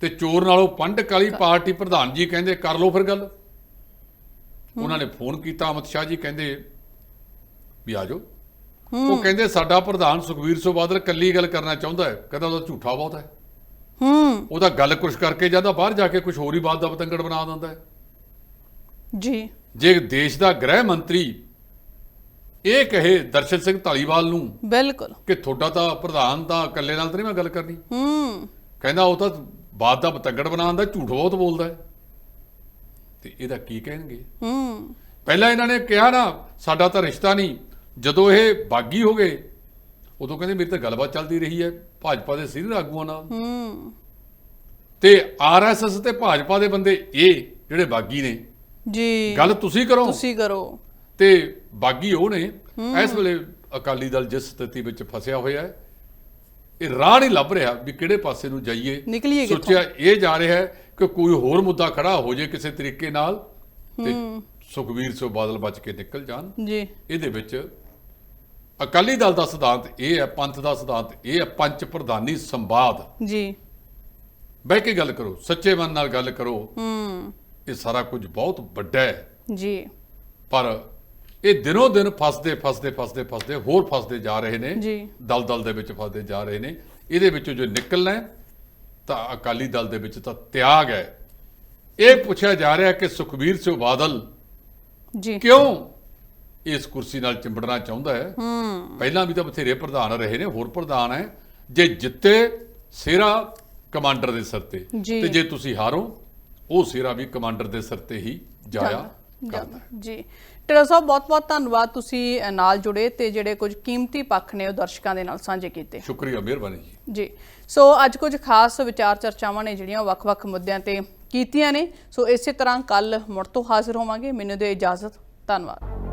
ਤੇ ਚੋਰ ਨਾਲੋਂ ਪੰਡ ਕਾਲੀ ਪਾਰਟੀ ਪ੍ਰਧਾਨ ਜੀ ਕਹਿੰਦੇ ਕਰ ਲਓ ਫਿਰ ਗੱਲ। ਉਹਨਾਂ ਨੇ ਫੋਨ ਕੀਤਾ ਅਮਿਤ ਸ਼ਾਹ ਜੀ ਕਹਿੰਦੇ ਵੀ ਆ ਜਾਓ। ਉਹ ਕਹਿੰਦੇ ਸਾਡਾ ਪ੍ਰਧਾਨ ਸੁਖਵੀਰ ਸਿੰਘ ਬਾਦਲ ਕੱਲੀ ਗੱਲ ਕਰਨਾ ਚਾਹੁੰਦਾ ਹੈ ਕਹਿੰਦਾ ਉਹਦਾ ਝੂਠਾ ਬਹੁਤ ਹੈ। ਹੂੰ। ਉਹਦਾ ਗੱਲ ਕੁਛ ਕਰਕੇ ਜਾਂਦਾ ਬਾਹਰ ਜਾ ਕੇ ਕੁਝ ਹੋਰ ਹੀ ਬਾਤ ਦਾ ਪਤੰਗੜ ਬਣਾ ਦਿੰਦਾ ਹੈ। ਜੀ। ਜੇ ਦੇਸ਼ ਦਾ ਗ੍ਰਹਿ ਮੰਤਰੀ ਇਹ ਕਹੇ ਦਰਸ਼ਨ ਸਿੰਘ ਧਾਲੀਵਾਲ ਨੂੰ ਬਿਲਕੁਲ। ਕਿ ਤੁਹਾਡਾ ਤਾਂ ਪ੍ਰਧਾਨ ਤਾਂ ਇਕੱਲੇ ਨਾਲ ਤਾਂ ਨਹੀਂ ਮੈਂ ਗੱਲ ਕਰਨੀ। ਹੂੰ। ਕਹਿੰਦਾ ਉਹ ਤਾਂ ਬਾਤ ਦਾ ਪਤੰਗੜ ਬਣਾਉਂਦਾ ਝੂਠ ਬਹੁਤ ਬੋਲਦਾ ਹੈ। ਤੇ ਇਹਦਾ ਕੀ ਕਹਿਣਗੇ? ਹੂੰ। ਪਹਿਲਾਂ ਇਹਨਾਂ ਨੇ ਕਿਹਾ ਨਾ ਸਾਡਾ ਤਾਂ ਰਿਸ਼ਤਾ ਨਹੀਂ। ਜਦੋਂ ਇਹ ਬਾਗੀ ਹੋ ਗਏ ਉਦੋਂ ਕਹਿੰਦੇ ਮੇਰੀ ਤਾਂ ਗੱਲਬਾਤ ਚੱਲਦੀ ਰਹੀ ਹੈ ਭਾਜਪਾ ਦੇ ਸੀਨੀਅਰ ਆਗੂਆਂ ਨਾਲ। ਹੂੰ। ਤੇ ਆਰਐਸਐਸ ਤੇ ਭਾਜਪਾ ਦੇ ਬੰਦੇ ਇਹ ਜਿਹੜੇ ਬਾਗੀ ਨੇ ਜੀ। ਗੱਲ ਤੁਸੀਂ ਕਰੋ। ਤੁਸੀਂ ਕਰੋ। ਤੇ ਬਾਗੀ ਉਹ ਨੇ ਇਸ ਵੇਲੇ ਅਕਾਲੀ ਦਲ ਜਿਸ ਸਥਿਤੀ ਵਿੱਚ ਫਸਿਆ ਹੋਇਆ ਹੈ ਇਹ ਰਾਹ ਨਹੀਂ ਲੱਭ ਰਿਹਾ ਵੀ ਕਿਹੜੇ ਪਾਸੇ ਨੂੰ ਜਾਈਏ? ਸੋਚਿਆ ਇਹ ਜਾ ਰਿਹਾ ਹੈ ਕਿ ਕੋਈ ਹੋਰ ਮੁੱਦਾ ਖੜਾ ਹੋ ਜੇ ਕਿਸੇ ਤਰੀਕੇ ਨਾਲ ਤੇ ਸੁਖਵੀਰ ਸਿੰਘ ਬਾਦਲ ਬਚ ਕੇ ਨਿਕਲ ਜਾਣ। ਜੀ। ਇਹਦੇ ਵਿੱਚ ਅਕਾਲੀ ਦਲ ਦਾ ਸਿਧਾਂਤ ਇਹ ਹੈ ਪੰਥ ਦਾ ਸਿਧਾਂਤ ਇਹ ਹੈ ਪੰਚ ਪ੍ਰਧਾਨੀ ਸੰਵਾਦ। ਜੀ। ਬਹਿ ਕੇ ਗੱਲ ਕਰੋ ਸੱਚੇ ਮਨ ਨਾਲ ਗੱਲ ਕਰੋ। ਹੂੰ। ਇਹ ਸਾਰਾ ਕੁਝ ਬਹੁਤ ਵੱਡਾ ਹੈ। ਜੀ। ਪਰ ਇਹ ਦਿਨੋਂ ਦਿਨ ਫਸਦੇ ਫਸਦੇ ਫਸਦੇ ਫਸਦੇ ਹੋਰ ਫਸਦੇ ਜਾ ਰਹੇ ਨੇ। ਜੀ। ਦਲ ਦਲ ਦੇ ਵਿੱਚ ਫਸਦੇ ਜਾ ਰਹੇ ਨੇ। ਇਹਦੇ ਵਿੱਚੋਂ ਜੋ ਨਿਕਲਣਾ ਹੈ, ਤਾਂ ਅਕਾਲੀ ਦਲ ਦੇ ਵਿੱਚ ਤਾਂ ਤਿਆਗ ਹੈ। ਇਹ ਪੁੱਛਿਆ ਜਾ ਰਿਹਾ ਕਿ ਸੁਖਬੀਰ ਸਿੰਘ ਬਾਦਲ ਜੀ। ਕਿਉਂ ਇਸ ਕੁਰਸੀ ਨਾਲ ਚਿੰਬੜਨਾ ਚਾਹੁੰਦਾ ਹੈ? ਹੂੰ। ਪਹਿਲਾਂ ਵੀ ਤਾਂ ਬਥੇਰੇ ਪ੍ਰਧਾਨ ਰਹੇ ਨੇ ਹੋਰ ਪ੍ਰਧਾਨ ਹੈ। ਜੇ ਜਿੱਤੇ ਸਿਰਾ ਕਮਾਂਡਰ ਦੇ ਸਿਰ ਤੇ। ਤੇ ਜੇ ਤੁਸੀਂ ਹਾਰੋ ਉਹ ਸਿਰਾ ਵੀ ਕਮਾਂਡਰ ਦੇ ਸਿਰ ਤੇ ਹੀ ਜਾਇਆ ਕਰਦਾ ਜੀ। ਟੇਲਰ ਸਾਹਿਬ ਬਹੁਤ ਬਹੁਤ ਧੰਨਵਾਦ ਤੁਸੀਂ ਨਾਲ ਜੁੜੇ ਤੇ ਜਿਹੜੇ ਕੁਝ ਕੀਮਤੀ ਪੱਖ ਨੇ ਉਹ ਦਰਸ਼ਕਾਂ ਦੇ ਨਾਲ ਸਾਂਝੇ ਕੀਤੇ। ਸ਼ੁਕਰੀਆ ਮਿਹਰਬਾਨੀ ਜੀ। ਜੀ ਸੋ ਅੱਜ ਕੁਝ ਖਾਸ ਵਿਚਾਰ ਚਰਚਾਵਾਂ ਨੇ ਜਿਹੜੀਆਂ ਵੱਖ-ਵੱਖ ਮੁੱਦਿਆਂ ਤੇ ਕੀਤੀਆਂ ਨੇ। ਸੋ ਇਸੇ ਤਰ੍ਹਾਂ ਕੱਲ ਮੁੜ ਤੋਂ ਹਾਜ਼ਰ ਹੋਵਾਂਗੇ। ਮੈਨੂੰ ਦੇ ਇਜਾਜ਼ਤ। ਧੰਨਵਾਦ।